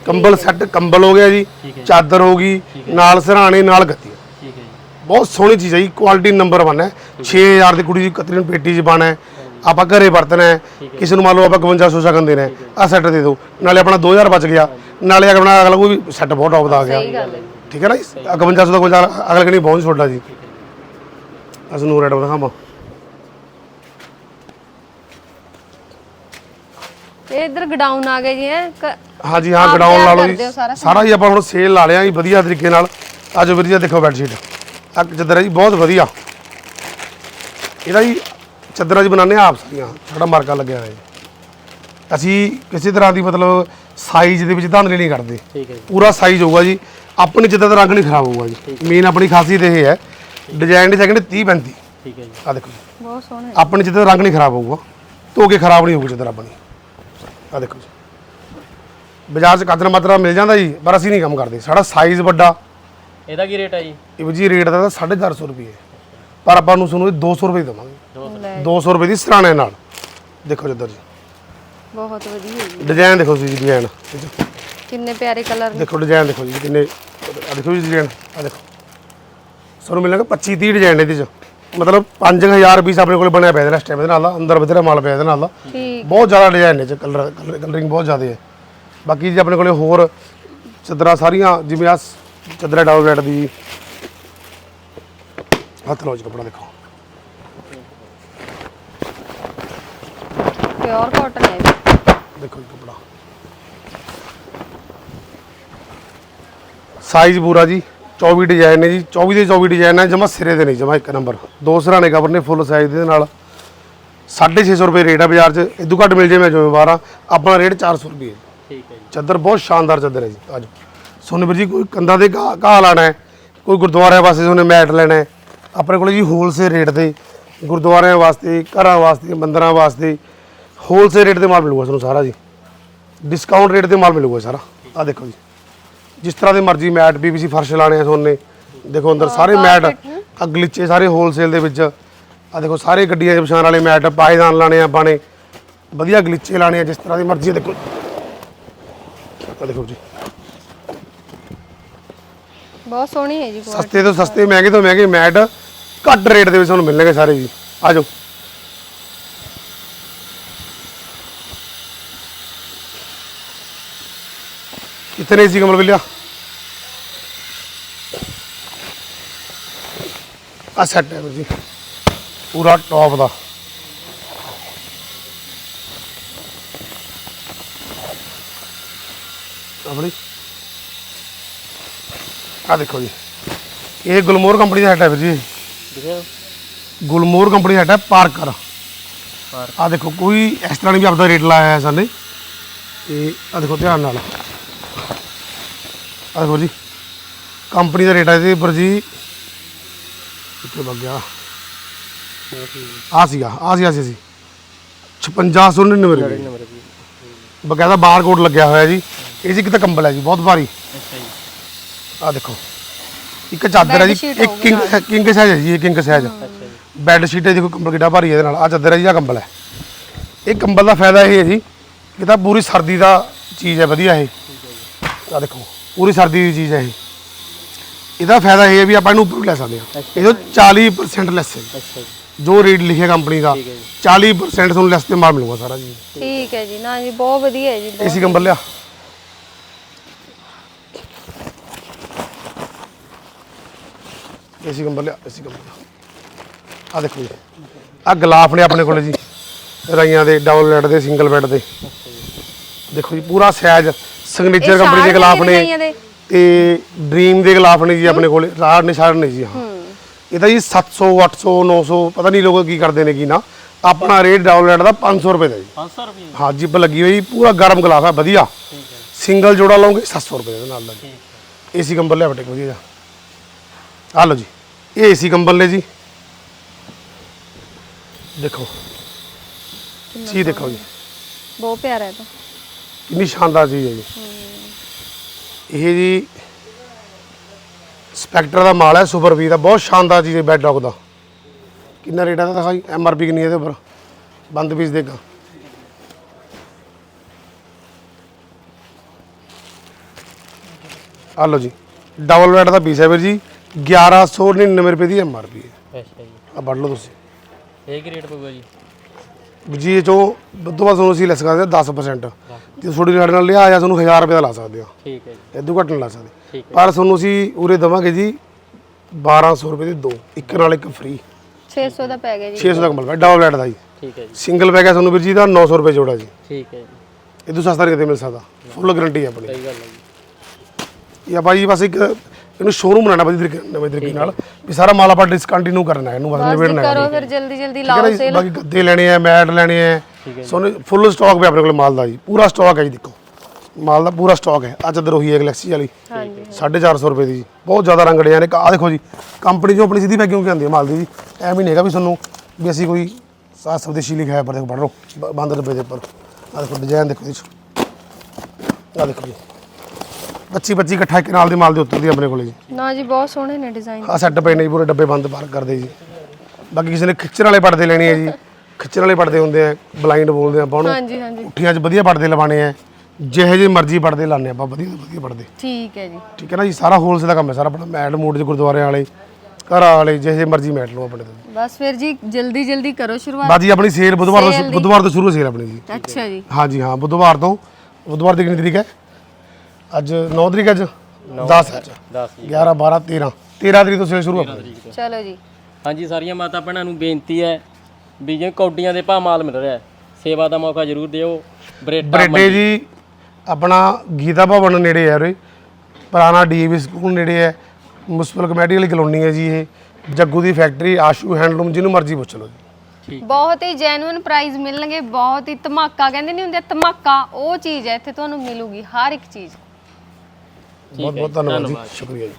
ਕੰਬਲ ਸੈੱਟ ਕੰਬਲ ਹੋ ਗਿਆ ਜੀ ਠੀਕ ਹੈ। ਚਾਦਰ ਹੋ ਗਈ ਨਾਲ ਸਰਾਣੇ ਨਾਲ ਗੱਦੀ ਠੀਕ ਹੈ ਜੀ। ਬਹੁਤ ਸੋਹਣੀ ਚੀਜ਼ ਹੈ ਜੀ ਕੁਆਲਿਟੀ ਨੰਬਰ 1 ਹੈ। 6000 ਦੀ ਕੁੜੀ ਦੀ ਕਤਰੀ ਨੂੰ ਪੇਟੀ 'ਚ ਪਾਣਾ ਹੈ। ਆਪਾਂ ਘਰੇ ਵਰਤਣਾ ਹੈ। ਕਿਸੇ ਨੂੰ ਮੰਨ ਲਓ ਆਪਾਂ 5500 ਸ਼ਗਨ ਦੇਣਾ ਹੈ ਆਹ ਸੈੱਟ ਦੇ ਦਿਓ। ਨਾਲੇ ਆਪਣਾ 2000 ਬਚ ਗਿਆ। ਨਾਲੇ ਆਪਣਾ ਅਗਲਾ ਕੋਈ ਵੀ ਸੈੱਟ ਬਹੁਤ ਟੌਪ ਦਾ ਆ ਗਿਆ। ਸਹੀ ਗੱਲ ਹੈ। ਠੀਕ ਹੈ ਨਾ ਜੀ? 5500 ਦਾ ਕੋਈ ਅਗਲੇ ਕਨੀ ਬਹੁਤ ਛੋਟਾ ਜੀ। ਅਸ ਨੂੰ ਰੈਡ ਦਿਖਾਵਾਂ। ਇਹ ਇੱਧਰ ਗਡਾਊਨ ਆ ਗਏ ਜੀ ਹੈ? ਹਾਂਜੀ ਹਾਂ ਗਡਾਊਨ ਲਾ ਲਓ ਜੀ। ਸਾਰਾ ਹੀ ਆਪਾਂ ਹੁਣ ਸੇਲ ਲਾ ਲਿਆ ਜੀ ਵਧੀਆ ਤਰੀਕੇ ਨਾਲ। ਆਜੋ ਵੀਰ ਜੀ ਦੇਖੋ ਬੈੱਡ ਸ਼ੀਟ ਆ ਚੱਦਰ ਹੈ ਜੀ ਬਹੁਤ ਵਧੀਆ। ਇਹਦਾ ਜੀ ਚੱਦਰਾਂ ਜੀ ਬਣਾਉਂਦੇ ਆਪ ਸਾਰੀਆਂ। ਸਾਡਾ ਮਾਰਕਾ ਲੱਗਿਆ ਹੋਇਆ ਜੀ। ਅਸੀਂ ਕਿਸੇ ਤਰ੍ਹਾਂ ਦੀ ਮਤਲਬ ਸਾਈਜ਼ ਦੇ ਵਿੱਚ ਧਾਂਦਲੀ ਨਹੀਂ ਕਰਦੇ। ਠੀਕ ਹੈ ਜੀ। ਪੂਰਾ ਸਾਈਜ਼ ਹੋਊਗਾ ਜੀ। ਆਪਣੀ ਜਿੱਦਾਂ ਦਾ ਰੰਗ ਨਹੀਂ ਖਰਾਬ ਹੋਊਗਾ ਜੀ। ਮੇਨ ਆਪਣੀ ਖਾਸੀਅਤ ਇਹ ਹੈ ਡਿਜ਼ਾਈਨ ਦੀ ਸੈਕਿੰਡ 30 35 ਠੀਕ ਹੈ ਜੀ। ਆ ਦੇਖੋ। ਬਹੁਤ ਸੋਹਣਾ। ਹੈ। ਆਪਣੇ ਜਿੱਦਾਂ ਦਾ ਰੰਗ ਨਹੀਂ ਖਰਾਬ ਹੋਊਗਾ ਧੋ ਕੇ ਖਰਾਬ ਨਹੀਂ ਹੋਊਗੀ ਜਿੱਦਾਂ ਆਪਣੀ ਆ ਦੇਖੋ ਜੀ। ਬਾਜ਼ਾਰ 'ਚ ਕਾਦਰ ਮਾਤਰਾ ਮਿਲ ਜਾਂਦਾ ਜੀ ਪਰ ਅਸੀਂ ਨਹੀਂ ਕੰਮ ਕਰਦੇ। ਸਾਡਾ ਸਾਈਜ਼ ਵੱਡਾ। ਇਹਦਾ ਕੀ ਰੇਟ ਹੈ ਜੀ? ਇਹ ਜੀ ਰੇਟ ਦਾ ਤਾਂ 450 ਰੁਪਏ ਪਰ ਆਪਾਂ ਨੂੰ ਤੁਹਾਨੂੰ ਇਹ 200 ਰੁਪਏ ਦੇਵਾਂਗੇ। ਲੈ। 200 ਰੁਪਏ ਦੀ ਸਰਾਣੇ ਨਾਲ। ਦੇਖੋ ਜਿੱਧਰ ਜੀ। ਬਹੁਤ ਵਧੀਆ ਹੈ ਜੀ। ਡਿਜ਼ਾਈਨ ਦੇਖੋ ਜੀ ਡਿਜ਼ਾਈਨ ਕਿੰਨੇ ਪਿਆਰੇ ਕਲਰ ਨੇ। ਦੇਖੋ ਡਿਜ਼ਾਈਨ ਦੇਖੋ ਜੀ ਕਿੰਨੇ ਆ ਦੇਖੋ ਜੀ ਡਿਜ਼ਾਈਨ ਆ ਦੇਖੋ। ਸਾਨੂੰ ਮਿਲਣਗੇ 25 30 ਡਿਜ਼ਾਈਨ ਇਹਦੇ 'ਚ। ਮਤਲਬ 5000 ਪੀਸ ਆਪਣੇ ਕੋਲ ਬਣਿਆ ਪਿਆ ਇਹਦੇ ਨਾਲ ਸਟੈਪ ਦੇ ਨਾਲ ਦਾ ਅੰਦਰ ਬਥੇਰਾ ਮਾਲ ਪਿਆ ਇਹਦੇ ਨਾਲ ਦਾ ਬਹੁਤ ਜ਼ਿਆਦਾ ਡਿਜ਼ਾਈਨ ਨੇ ਚ ਕਲਰ ਕਲਰਿੰਗ ਬਹੁਤ ਜ਼ਿਆਦਾ ਹੈ। ਬਾਕੀ ਜੀ ਆਪਣੇ ਕੋਲੇ ਹੋਰ ਚਾਦਰਾਂ ਸਾਰੀਆਂ ਜਿਵੇਂ ਆ ਚਾਦਰਾ ਡਬਲ ਬੈੱਡ ਦੀ। ਹੱਥ ਲਓ ਜੀ ਕੱਪੜਾ ਦੇਖੋ। ਪਿਓਰ ਕਾਟਨ ਹੈ। ਦੇਖੋ ਜੀ ਕੱਪੜਾ ਸਾਈਜ਼ ਪੂਰਾ ਜੀ 24 ਡਿਜ਼ਾਈਨ ਨੇ ਜੀ 24 ਦੇ 24 ਡਿਜ਼ਾਈਨ ਹੈ ਜਮਾ ਸਿਰੇ ਦੇ ਨਹੀਂ ਜਮਾ ਇੱਕ ਨੰਬਰ ਦੋ ਸਰਾਣੇ ਕਵਰ ਨੇ ਫੁੱਲ ਸਾਈਜ਼ ਦੇ ਨਾਲ। 650 ਰੁਪਏ ਰੇਟ ਆ ਬਾਜ਼ਾਰ 'ਚ ਇਦੋਂ ਘੱਟ ਮਿਲ ਜੇ ਮੈਂ ਜ਼ਿੰਮੇਵਾਰ ਆ ਆਪਣਾ ਰੇਟ 400 ਰੁਪਏ। ਹੈ ਠੀਕ ਹੈ ਜੀ। ਚਾਦਰ ਬਹੁਤ ਸ਼ਾਨਦਾਰ ਚਾਦਰ ਹੈ ਜੀ ਆਜੋ ਸੋਨੇ ਵੀਰ ਜੀ ਕੋਈ ਕੰਦਾ ਦੇ ਘਾਹ ਘਾਹ ਲਾਣਾ ਹੈ ਕੋਈ ਗੁਰਦੁਆਰਿਆਂ ਵਾਸਤੇ ਸੋਨੇ ਮੈਟ ਲੈਣਾ ਹੈ ਆਪਣੇ ਕੋਲ ਜੀ ਹੋਲਸੇਲ ਰੇਟ ਤੇ ਗੁਰਦੁਆਰਿਆਂ ਵਾਸਤੇ ਘਰਾਂ ਵਾਸਤੇ ਮੰਦਰਾਂ ਵਾਸਤੇ ਹੋਲਸੇਲ ਰੇਟ ਤੇ ਮਾਲ ਮਿਲੂਗਾ ਤੁਹਾਨੂੰ ਸਾਰਾ ਜੀ। ਡਿਸਕਾਊਂਟ ਰੇਟ ਤੇ ਮਾਲ ਮਿਲੂਗਾ ਸਾਰਾ। ਆ ਦੇਖੋ ਜੀ। ਜਿਸ ਤਰ੍ਹਾਂ ਦੇ ਮਰਜ਼ੀ ਮੈਟ ਪੀਵੀਸੀ ਫਰਸ਼ ਲਾਣੇ ਆ ਸੋਨੇ। ਦੇਖੋ ਅੰਦਰ ਸਾਰੇ ਮੈਟ ਅਗਲੀਚੇ ਸਾਰੇ ਹੋਲਸੇਲ ਦੇ ਵਿੱਚ। ਆ ਦੇਖੋ ਸਾਰੇ ਗੱਡੀਆਂ 'ਚ ਵਿਛਾਉਣ ਵਾਲੇ ਮੈਟ ਪਾਇਦਾਨ ਲਾਣੇ ਆ ਨੇ। ਵਧੀਆ ਗਲੀਚੇ ਲਾਣੇ ਆ ਜਿਸ ਤਰ੍ਹਾਂ ਦੀ ਮਰਜ਼ੀ ਦੇਖੋ। ਆ ਦੇਖੋ ਜੀ। ਬਹੁਤ ਸੋਹਣੀ ਹੈ ਜੀ। ਸਸਤੇ ਤੋਂ ਸਸਤੇ ਮਹਿੰਗੇ ਤੋਂ ਮਹਿੰਗੇ ਮੈਟ ਘੱਟ ਰੇਟ ਦੇ ਵਿੱਚ ਤੁਹਾਨੂੰ ਮਿਲਣਗੇ ਸਾਰੇ ਜੀ। ਆ ਜਾਓ ਕਿਤਨੇ ਸੀ ਕਮਲ ਬਿੱਲਿਆ ਆ ਸੈੱਟ ਹੈ ਵੀਰ ਜੀ ਪੂਰਾ ਟੌਪ ਦਾ ਆਪਣੀ ਆ ਦੇਖੋ ਜੀ ਇਹ ਗੁਲਮੋਹਰ ਕੰਪਨੀ ਦਾ ਹੈਟ ਹੈ ਵੀਰ ਜੀ ਦਿਖਿਆ ਗੁਲਮੋਹਰ ਕੰਪਨੀ ਦਾ ਹੈਟ ਹੈ ਪਾਰਕਰ ਪਾਰਕਰ। ਆ ਦੇਖੋ ਕੋਈ ਇਸ ਤਰ੍ਹਾਂ ਨਹੀਂ ਵੀ ਆਪਦਾ ਰੇਟ ਲਾਇਆ ਹੈ ਸਾਨੇ ਤੇ ਆ ਦੇਖੋ ਧਿਆਨ ਨਾਲ ਆ ਦੇਖੋ ਜੀ ਕੰਪਨੀ ਦਾ ਰੇਟ ਹੈ ਇਹਦੇ ਉੱਪਰ ਜੀ। ਕਿੱਥੇ ਵਗ ਗਿਆ? ਆ ਸੀਗਾ ਆ ਸੀ ਆ ਸੀ ਸੀ 5699 ਰੁਪਏ। ਨੰਬਰ ਜੀ ਬਕਾਇਦਾ ਬਾਰਕੋਡ ਲੱਗਿਆ ਹੋਇਆ ਜੀ। ਇਹ ਜੀ ਕਿਤੇ ਕੰਬਲ ਹੈ ਜੀ ਬਹੁਤ ਭਾਰੀ। ਅੱਛਾ ਜੀ। ਆ ਦੇਖੋ ਇੱਕ ਚਾਦਰ ਹੈ ਜੀ ਇੱਕ ਕਿੰਗ ਕਿੰਗ ਸਾਈਜ਼ ਹੈ ਜੀ ਇਹ ਕਿੰਗ ਸਾਈਜ਼ ਅੱਛਾ ਜੀ। ਬੈੱਡ ਸ਼ੀਟ ਹੈ ਦੇਖੋ ਕੰਬਲ ਕਿੱਡਾ ਭਾਰੀ ਹੈ ਇਹਦੇ ਨਾਲ। ਆ ਚਾਦਰ ਹੈ ਜੀ ਆ ਕੰਬਲ ਹੈ। ਇਹ ਕੰਬਲ ਦਾ ਫਾਇਦਾ ਇਹ ਹੈ ਜੀ ਕਿ ਤਾਂ ਪੂਰੀ ਸਰਦੀ ਦਾ ਚੀਜ਼ ਹੈ ਵਧੀਆ ਇਹ। ਆ ਦੇਖੋ। ਪੂਰੀ ਸਰਦੀ ਦੀ ਚੀਜ਼ ਹੈ ਇਹ। ਇਹਦਾ ਫਾਇਦਾ ਇਹ ਹੈ ਵੀ ਆਪਾਂ ਇਹਨੂੰ ਉੱਪਰ ਵੀ ਲੈ ਸਕਦੇ ਹਾਂ। ਇਹਦੇ 40% ਲੈਸ ਹੈ। ਜੀ। ਅੱਛਾ ਜੀ। ਜੋ ਰੇਟ ਲਿਖਿਆ ਕੰਪਨੀ ਦਾ ਠੀਕ ਹੈ ਜੀ। 40% ਤੁਹਾਨੂੰ ਲੈਸ ਤੇ ਮਾਲ ਮਿਲੂਗਾ ਸਾਰਾ ਜੀ। ਠੀਕ ਹੈ ਜੀ ਨਾ ਜੀ ਬਹੁਤ ਵਧੀਆ ਹੈ ਜੀ ਬਹੁਤ- ਏਸੀ ਕੰਬਲ ਲਿਆ। ਏਸੀ ਕੰਬਲ ਲਿਆ ਏਸੀ ਕੰਬਲ ਆ ਦੇਖੋ ਜੀ। ਆ ਗਲਾਫ ਨੇ ਆਪਣੇ ਕੋਲੇ ਜੀ ਰਾਈਆਂ ਦੇ ਡਬਲ ਬੈੱਡ ਦੇ ਸਿੰਗਲ ਬੈੱਡ ਦੇ। ਦੇਖੋ ਜੀ ਪੂਰਾ ਸਾਈਜ਼ ਸਿਗਨੇਚਰ ਕੰਪਨੀ ਦੇ ਗਲਾਫ ਨੇ? ਤੇ ਡ੍ਰੀਮ ਦੇ ਗਲਾਫ ਨੇ ਜੀ ਆਪਣੇ ਕੋਲੇ ਰਾੜ ਨੇ ਸਾਰੇ ਨੇ ਜੀ ਹਾਂ। ਇਹ ਤਾਂ ਜੀ 700 800 900 ਪਤਾ ਨਹੀਂ ਲੋਕ ਕੀ ਕਰਦੇ ਨੇ ਕੀ ਨਾ। ਆਪਣਾ ਰੇਟ ਬੈੱਡ ਦਾ 500 ਰੁਪਏ ਦਾ ਜੀ। 500 ਰੁਪਏ। ਹਾਂ ਜਿੱਪ ਲੱਗੀ ਹੋਈ ਪੂਰਾ ਗਰਮ ਗਲਾਫ ਹੈ ਵਧੀਆ। ਠੀਕ ਹੈ। ਸਿੰਗਲ ਜੋੜਾ ਲਓਗੇ 700 ਰੁਪਏ ਦੇ ਨਾਲ ਦਾ ਜੀ। ਏਸੀ ਕੰਬਲ ਲਿਆ ਬਟੇ ਵਧੀਆ ਆ ਲਓ ਜੀ ਇਹ ਏਸੀ ਕੰਬਲ ਨੇ ਜੀ। ਦੇਖੋ। ਜੀ ਦੇਖੋ ਜੀ। ਬਹੁਤ ਪਿਆਰਾ ਹੈ ਤਾਂ। ਕਿੰਨੀ ਸ਼ਾਨਦਾਰ ਚੀਜ਼ ਹੈ ਜੀ। ਇਹ ਜੀ ਸਪੈਕਟਰ ਦਾ ਮਾਲ ਹੈ ਸੁਪਰ ਵੀ ਦਾ ਬਹੁਤ ਸ਼ਾਨਦਾਰ ਚੀਜ਼ ਹੈ ਬੈਡ ਡੌਗ ਦਾ। ਕਿੰਨਾ ਰੇਟ ਹੈ ਦਾ ਦਿਖਾਈ ਐਮ ਆਰ ਪੀ ਕਿੰਨੀ ਹੈ ਇਹਦੇ ਉੱਪਰ? ਬੰਦ ਪੀਸ ਦੇਗਾ ਆ ਲਓ ਜੀ ਡਬਲ ਬੈਡ ਦਾ ਪੀਸ ਹੈ ਵੀਰ ਜੀ 1199 ਰੁਪਏ ਦੀ ਐਮ ਆਰ ਪੀ ਹੈ। ਅੱਛਾ ਜੀ। ਆ ਵੱਢ ਲਓ ਤੁਸੀਂ। ਇਹ ਕੀ ਰੇਟ ਪਊਗਾ ਜੀ? ਜੀ ਇਹ ਚੋਂ ਵੱਧ ਵੱਧ ਤੁਹਾਨੂੰ ਅਸੀਂ ਲੈਸ ਕਰਦੇ ਹਾਂ 10% ਜੇ ਤੁਹਾਡੀ ਨਾਲ ਲਿਆ ਆ ਤੁਹਾਨੂੰ 1000 ਰੁਪਏ ਦਾ ਲਾ ਸਕਦੇ ਹਾਂ। ਠੀਕ ਹੈ ਜੀ। ਇਦੋਂ ਘੱਟ ਨਹੀਂ ਲਾ ਸਕਦੇ। ਠੀਕ ਪਰ ਤੁਹਾਨੂੰ ਅਸੀਂ ਉਰੇ ਦਵਾਂਗੇ ਜੀ 1200 ਰੁਪਏ ਦੇ ਦੋ। ਇੱਕ ਨਾਲ ਇੱਕ ਫ੍ਰੀ 600 ਦਾ ਪੈ ਗਿਆ ਜੀ। 600 ਦਾ ਕੰਬਲ ਪਿਆ ਡਬਲ ਬੈਡ ਦਾ ਜੀ। ਠੀਕ ਹੈ ਜੀ। ਸਿੰਗਲ ਪੈ ਗਿਆ ਤੁਹਾਨੂੰ ਵੀਰ ਜੀ ਦਾ 900 ਰੁਪਏ ਜੋੜਾ ਜੀ। ਠੀਕ ਹੈ ਜੀ। ਇਹ ਤੋਂ ਸਸਤਾ ਕਿਤੇ ਮਿਲ ਸਕਦਾ। ਫੁੱਲ ਗਾਰੰਟੀ ਹੈ ਆਪਣੀ। ਸਹੀ ਗੱਲ ਹੈ ਜੀ। ਇਹ ਜੀ ਬਸ ਇੱਕ ਇਹਨੂੰ ਸ਼ੋਰੂਮ ਬਣਾਉਣਾ ਵਧੀਆ ਤਰੀਕੇ ਨਵੇਂ ਤਰੀਕੇ ਨਾਲ। ਵੀ ਸਾਰਾ ਮਾਲ ਆਪਾਂ ਡਿਸਕੰਟੀਨਿਊ ਕਰਨਾ ਇਹਨੂੰ ਬਸ ਨਿਬੇੜਨਾ ਹੈ ਕਰੋ ਫਿਰ ਜਲਦੀ ਜਲਦੀ ਲਾਓ? ਸੇਲ ਬਾਕੀ ਗੱਦੇ ਲੈਣੇ ਆ ਮੈਟ ਲੈਣੇ ਆ ਸੋਨੇ ਫੁੱਲ ਸਟਾਕ ਵੀ ਆਪਣੇ ਕੋਲ ਮਾਲ ਦਾ ਜੀ। ਪੂਰਾ ਸਟਾਕ ਹੈ ਜੀ ਦੇਖੋ। ਮਾਲ ਦਾ ਪੂਰਾ ਸਟਾਕ ਹੈ। ਆ ਚੱਦਰ ਉਹੀ ਹੈ ਗਲੈਕਸੀ ਵਾਲੀ। ਹਾਂਜੀ। 450 ਰੁਪਏ ਦੀ ਜੀ। ਬਹੁਤ ਜ਼ਿਆਦਾ ਰੰਗ ਡਿਜ਼ਾਈਨ ਨੇ। ਆ ਦੇਖੋ ਜੀ ਕੰਪਨੀ ਜੋ ਆਪਣੀ ਸਿੱਧੀ ਪੈਕਿੰਗ ਆਉਂਦੀ ਹੈ ਮਾਲ ਦੀ ਜੀ। ਐਵੇਂ ਨਹੀਂ ਹੈਗਾ ਵੀ ਤੁਹਾਨੂੰ ਵੀ ਅਸੀਂ ਕੋਈ ਸਾ ਸਵਦੇਸ਼ੀ ਲਿਖਿਆ ਪਰ ਦੇਖੋ ਪੜ੍ਹ ਲਓ। ਡੱਬੇ ਦੇ ਉੱਪਰ। ਆ ਦੇਖੋ ਡਿਜ਼ਾਈਨ ਦੇਖੋ ਜੀ। ਆ ਦੇਖੋ ਜੀ। 25 25 ਇਕੱਠਾ ਇੱਕ ਨਾਲ ਦੇ ਮਾਲ ਦੇ ਉੱਤੇ ਦੀ ਆਪਣੇ ਕੋਲੇ ਜੀ। ਨਾ ਜੀ ਬਹੁਤ ਸੋਹਣੇ ਨੇ ਡਿਜ਼ਾਈਨ ਆ ਸੈੱਟ ਪਏ ਨੇ ਜੀ ਪੂਰੇ ਡੱਬੇ ਬੰਦ ਪਾਰ ਕਰਦੇ ਜੀ। ਬਾਕੀ ਕਿਸੇ ਨੇ ਖਿੱਚਣ ਵਾਲੇ ਪਰਦੇ ਲੈਣੇ ਆ ਜੀ। ਖਿੱਚਣ ਵਾਲੇ ਪਰਦੇ ਹੁੰਦੇ ਆ ਬਲਾਈਂਡ ਬੋਲਦੇ ਆ ਆਪਾਂ ਉਹਨੂੰ ਹਾਂਜੀ ਹਾਂਜੀ। ਉੱਠੀਆਂ 'ਚ ਵਧੀਆ ਪਰਦੇ ਲਵਾਣੇ ਆ। ਜਿਹੇ ਜਿਹੇ ਮਰਜ਼ੀ ਪਰਦੇ ਲਾਣੇ ਆਪਾਂ ਵਧੀਆ ਤੋਂ ਵਧੀਆ ਪਰਦੇ। ਠੀਕ ਹੈ ਜੀ। ਠੀਕ ਹੈ ਨਾ ਜੀ ਸਾਰਾ ਹੋਲਸੇਲ ਦਾ ਕੰਮ ਹੈ ਸਾਰਾ ਆਪਣਾ ਮੈਟ ਮੂਡ ਦੇ ਗੁਰਦੁਆਰੇ ਵਾਲੇ ਘਰਾਂ ਵਾਲੇ ਜਿਹੇ ਜਿਹੇ ਮਰਜ਼ੀ ਮੈਟ ਲਓ ਆਪਣੇ ਤੋਂ। ਬਸ ਫਿਰ ਜੀ ਜਲਦੀ ਜਲਦੀ ਕਰੋ ਸ਼ੁਰੂਆਤ। ਬਾਜੀ ਆਪਣੀ ਸੇਲ ਬੁੱਧਵਾਰ ਤੋਂ Sale ਸ਼ੁਰੂ- ਦੀ। ਬੁੱਧਵਾਰ ਤੋਂ ਸ਼ੁਰੂ ਸੇਲ ਆਪਣੀ ਜੀ। ਅੱਛਾ ਜੀ। ਹਾਂਜੀ ਹਾਂ ਬੁੱਧਵਾਰ ਤੋਂ ਬੁੱਧਵਾਰ ਦੀ ਕਿੰਨੀ ਤਰੀਕ ਹੈ? ਅੱਜ 9 ਤਰੀਕ ਅੱਜ? 10 ਹੈ ਅੱਜ। 10 ਜੀ 11 12 13 13 ਤਰੀਕ ਤੋਂ ਸੇਲ ਸ਼ੁਰੂ ਆਪਣੀ ਚਲੋ ਜੀ। ਹਾਂਜੀ ਸਾਰੀਆਂ ਮਾਤਾ ਭੈਣਾਂ ਨੂੰ ਬੇਨਤੀ ਹੈ ਵੀ ਜਿਵੇਂ ਕੌਡੀਆਂ ਦੇ ਭਾਅ ਮਾਲ ਮਿਲ ਰਿਹਾ ਹੈ ਸੇਵਾ ਦਾ ਮੌਕਾ ਜ਼ਰੂਰ ਦਿਓ। ਬਰੇਟਾ ਬਰੇਡੇ ਜੀ ਆਪਣਾ ਗੀਤਾ ਭਵਨ ਨੇੜੇ ਹੈ ਉਰੇ। ਪੁਰਾਣਾ ਡੀਏਵੀ ਸਕੂਲ ਨੇੜੇ ਹੈ। ਮੁਨਸਪਲ ਕਮੇਟੀ ਵਾਲੀ ਕਲੋਨੀ ਹੈ ਜੀ ਇਹ। ਜੱਗੂ ਦੀ ਫੈਕਟਰੀ ਆਸ਼ੂ ਹੈਂਡਲੂਮ ਜਿਹਨੂੰ ਮਰਜ਼ੀ ਪੁੱਛ ਲਓ ਜੀ। ਬਹੁਤ ਹੀ ਜੈਨੂਇਨ ਪ੍ਰਾਈਸ ਮਿਲਣਗੇ ਬਹੁਤ ਹੀ ਧਮਾਕਾ ਕਹਿੰਦੇ ਨਹੀਂ ਹੁੰਦੇ ਧਮਾਕਾ ਉਹ ਚੀਜ਼ ਹੈ ਇੱਥੇ ਤੁਹਾਨੂੰ ਮਿਲੂਗੀ ਹਰ ਇੱਕ ਚੀਜ਼। ਬਹੁਤ ਬਹੁਤ ਧੰਨਵਾਦ ਜੀ। ਸ਼ੁਕਰੀਆ ਜੀ।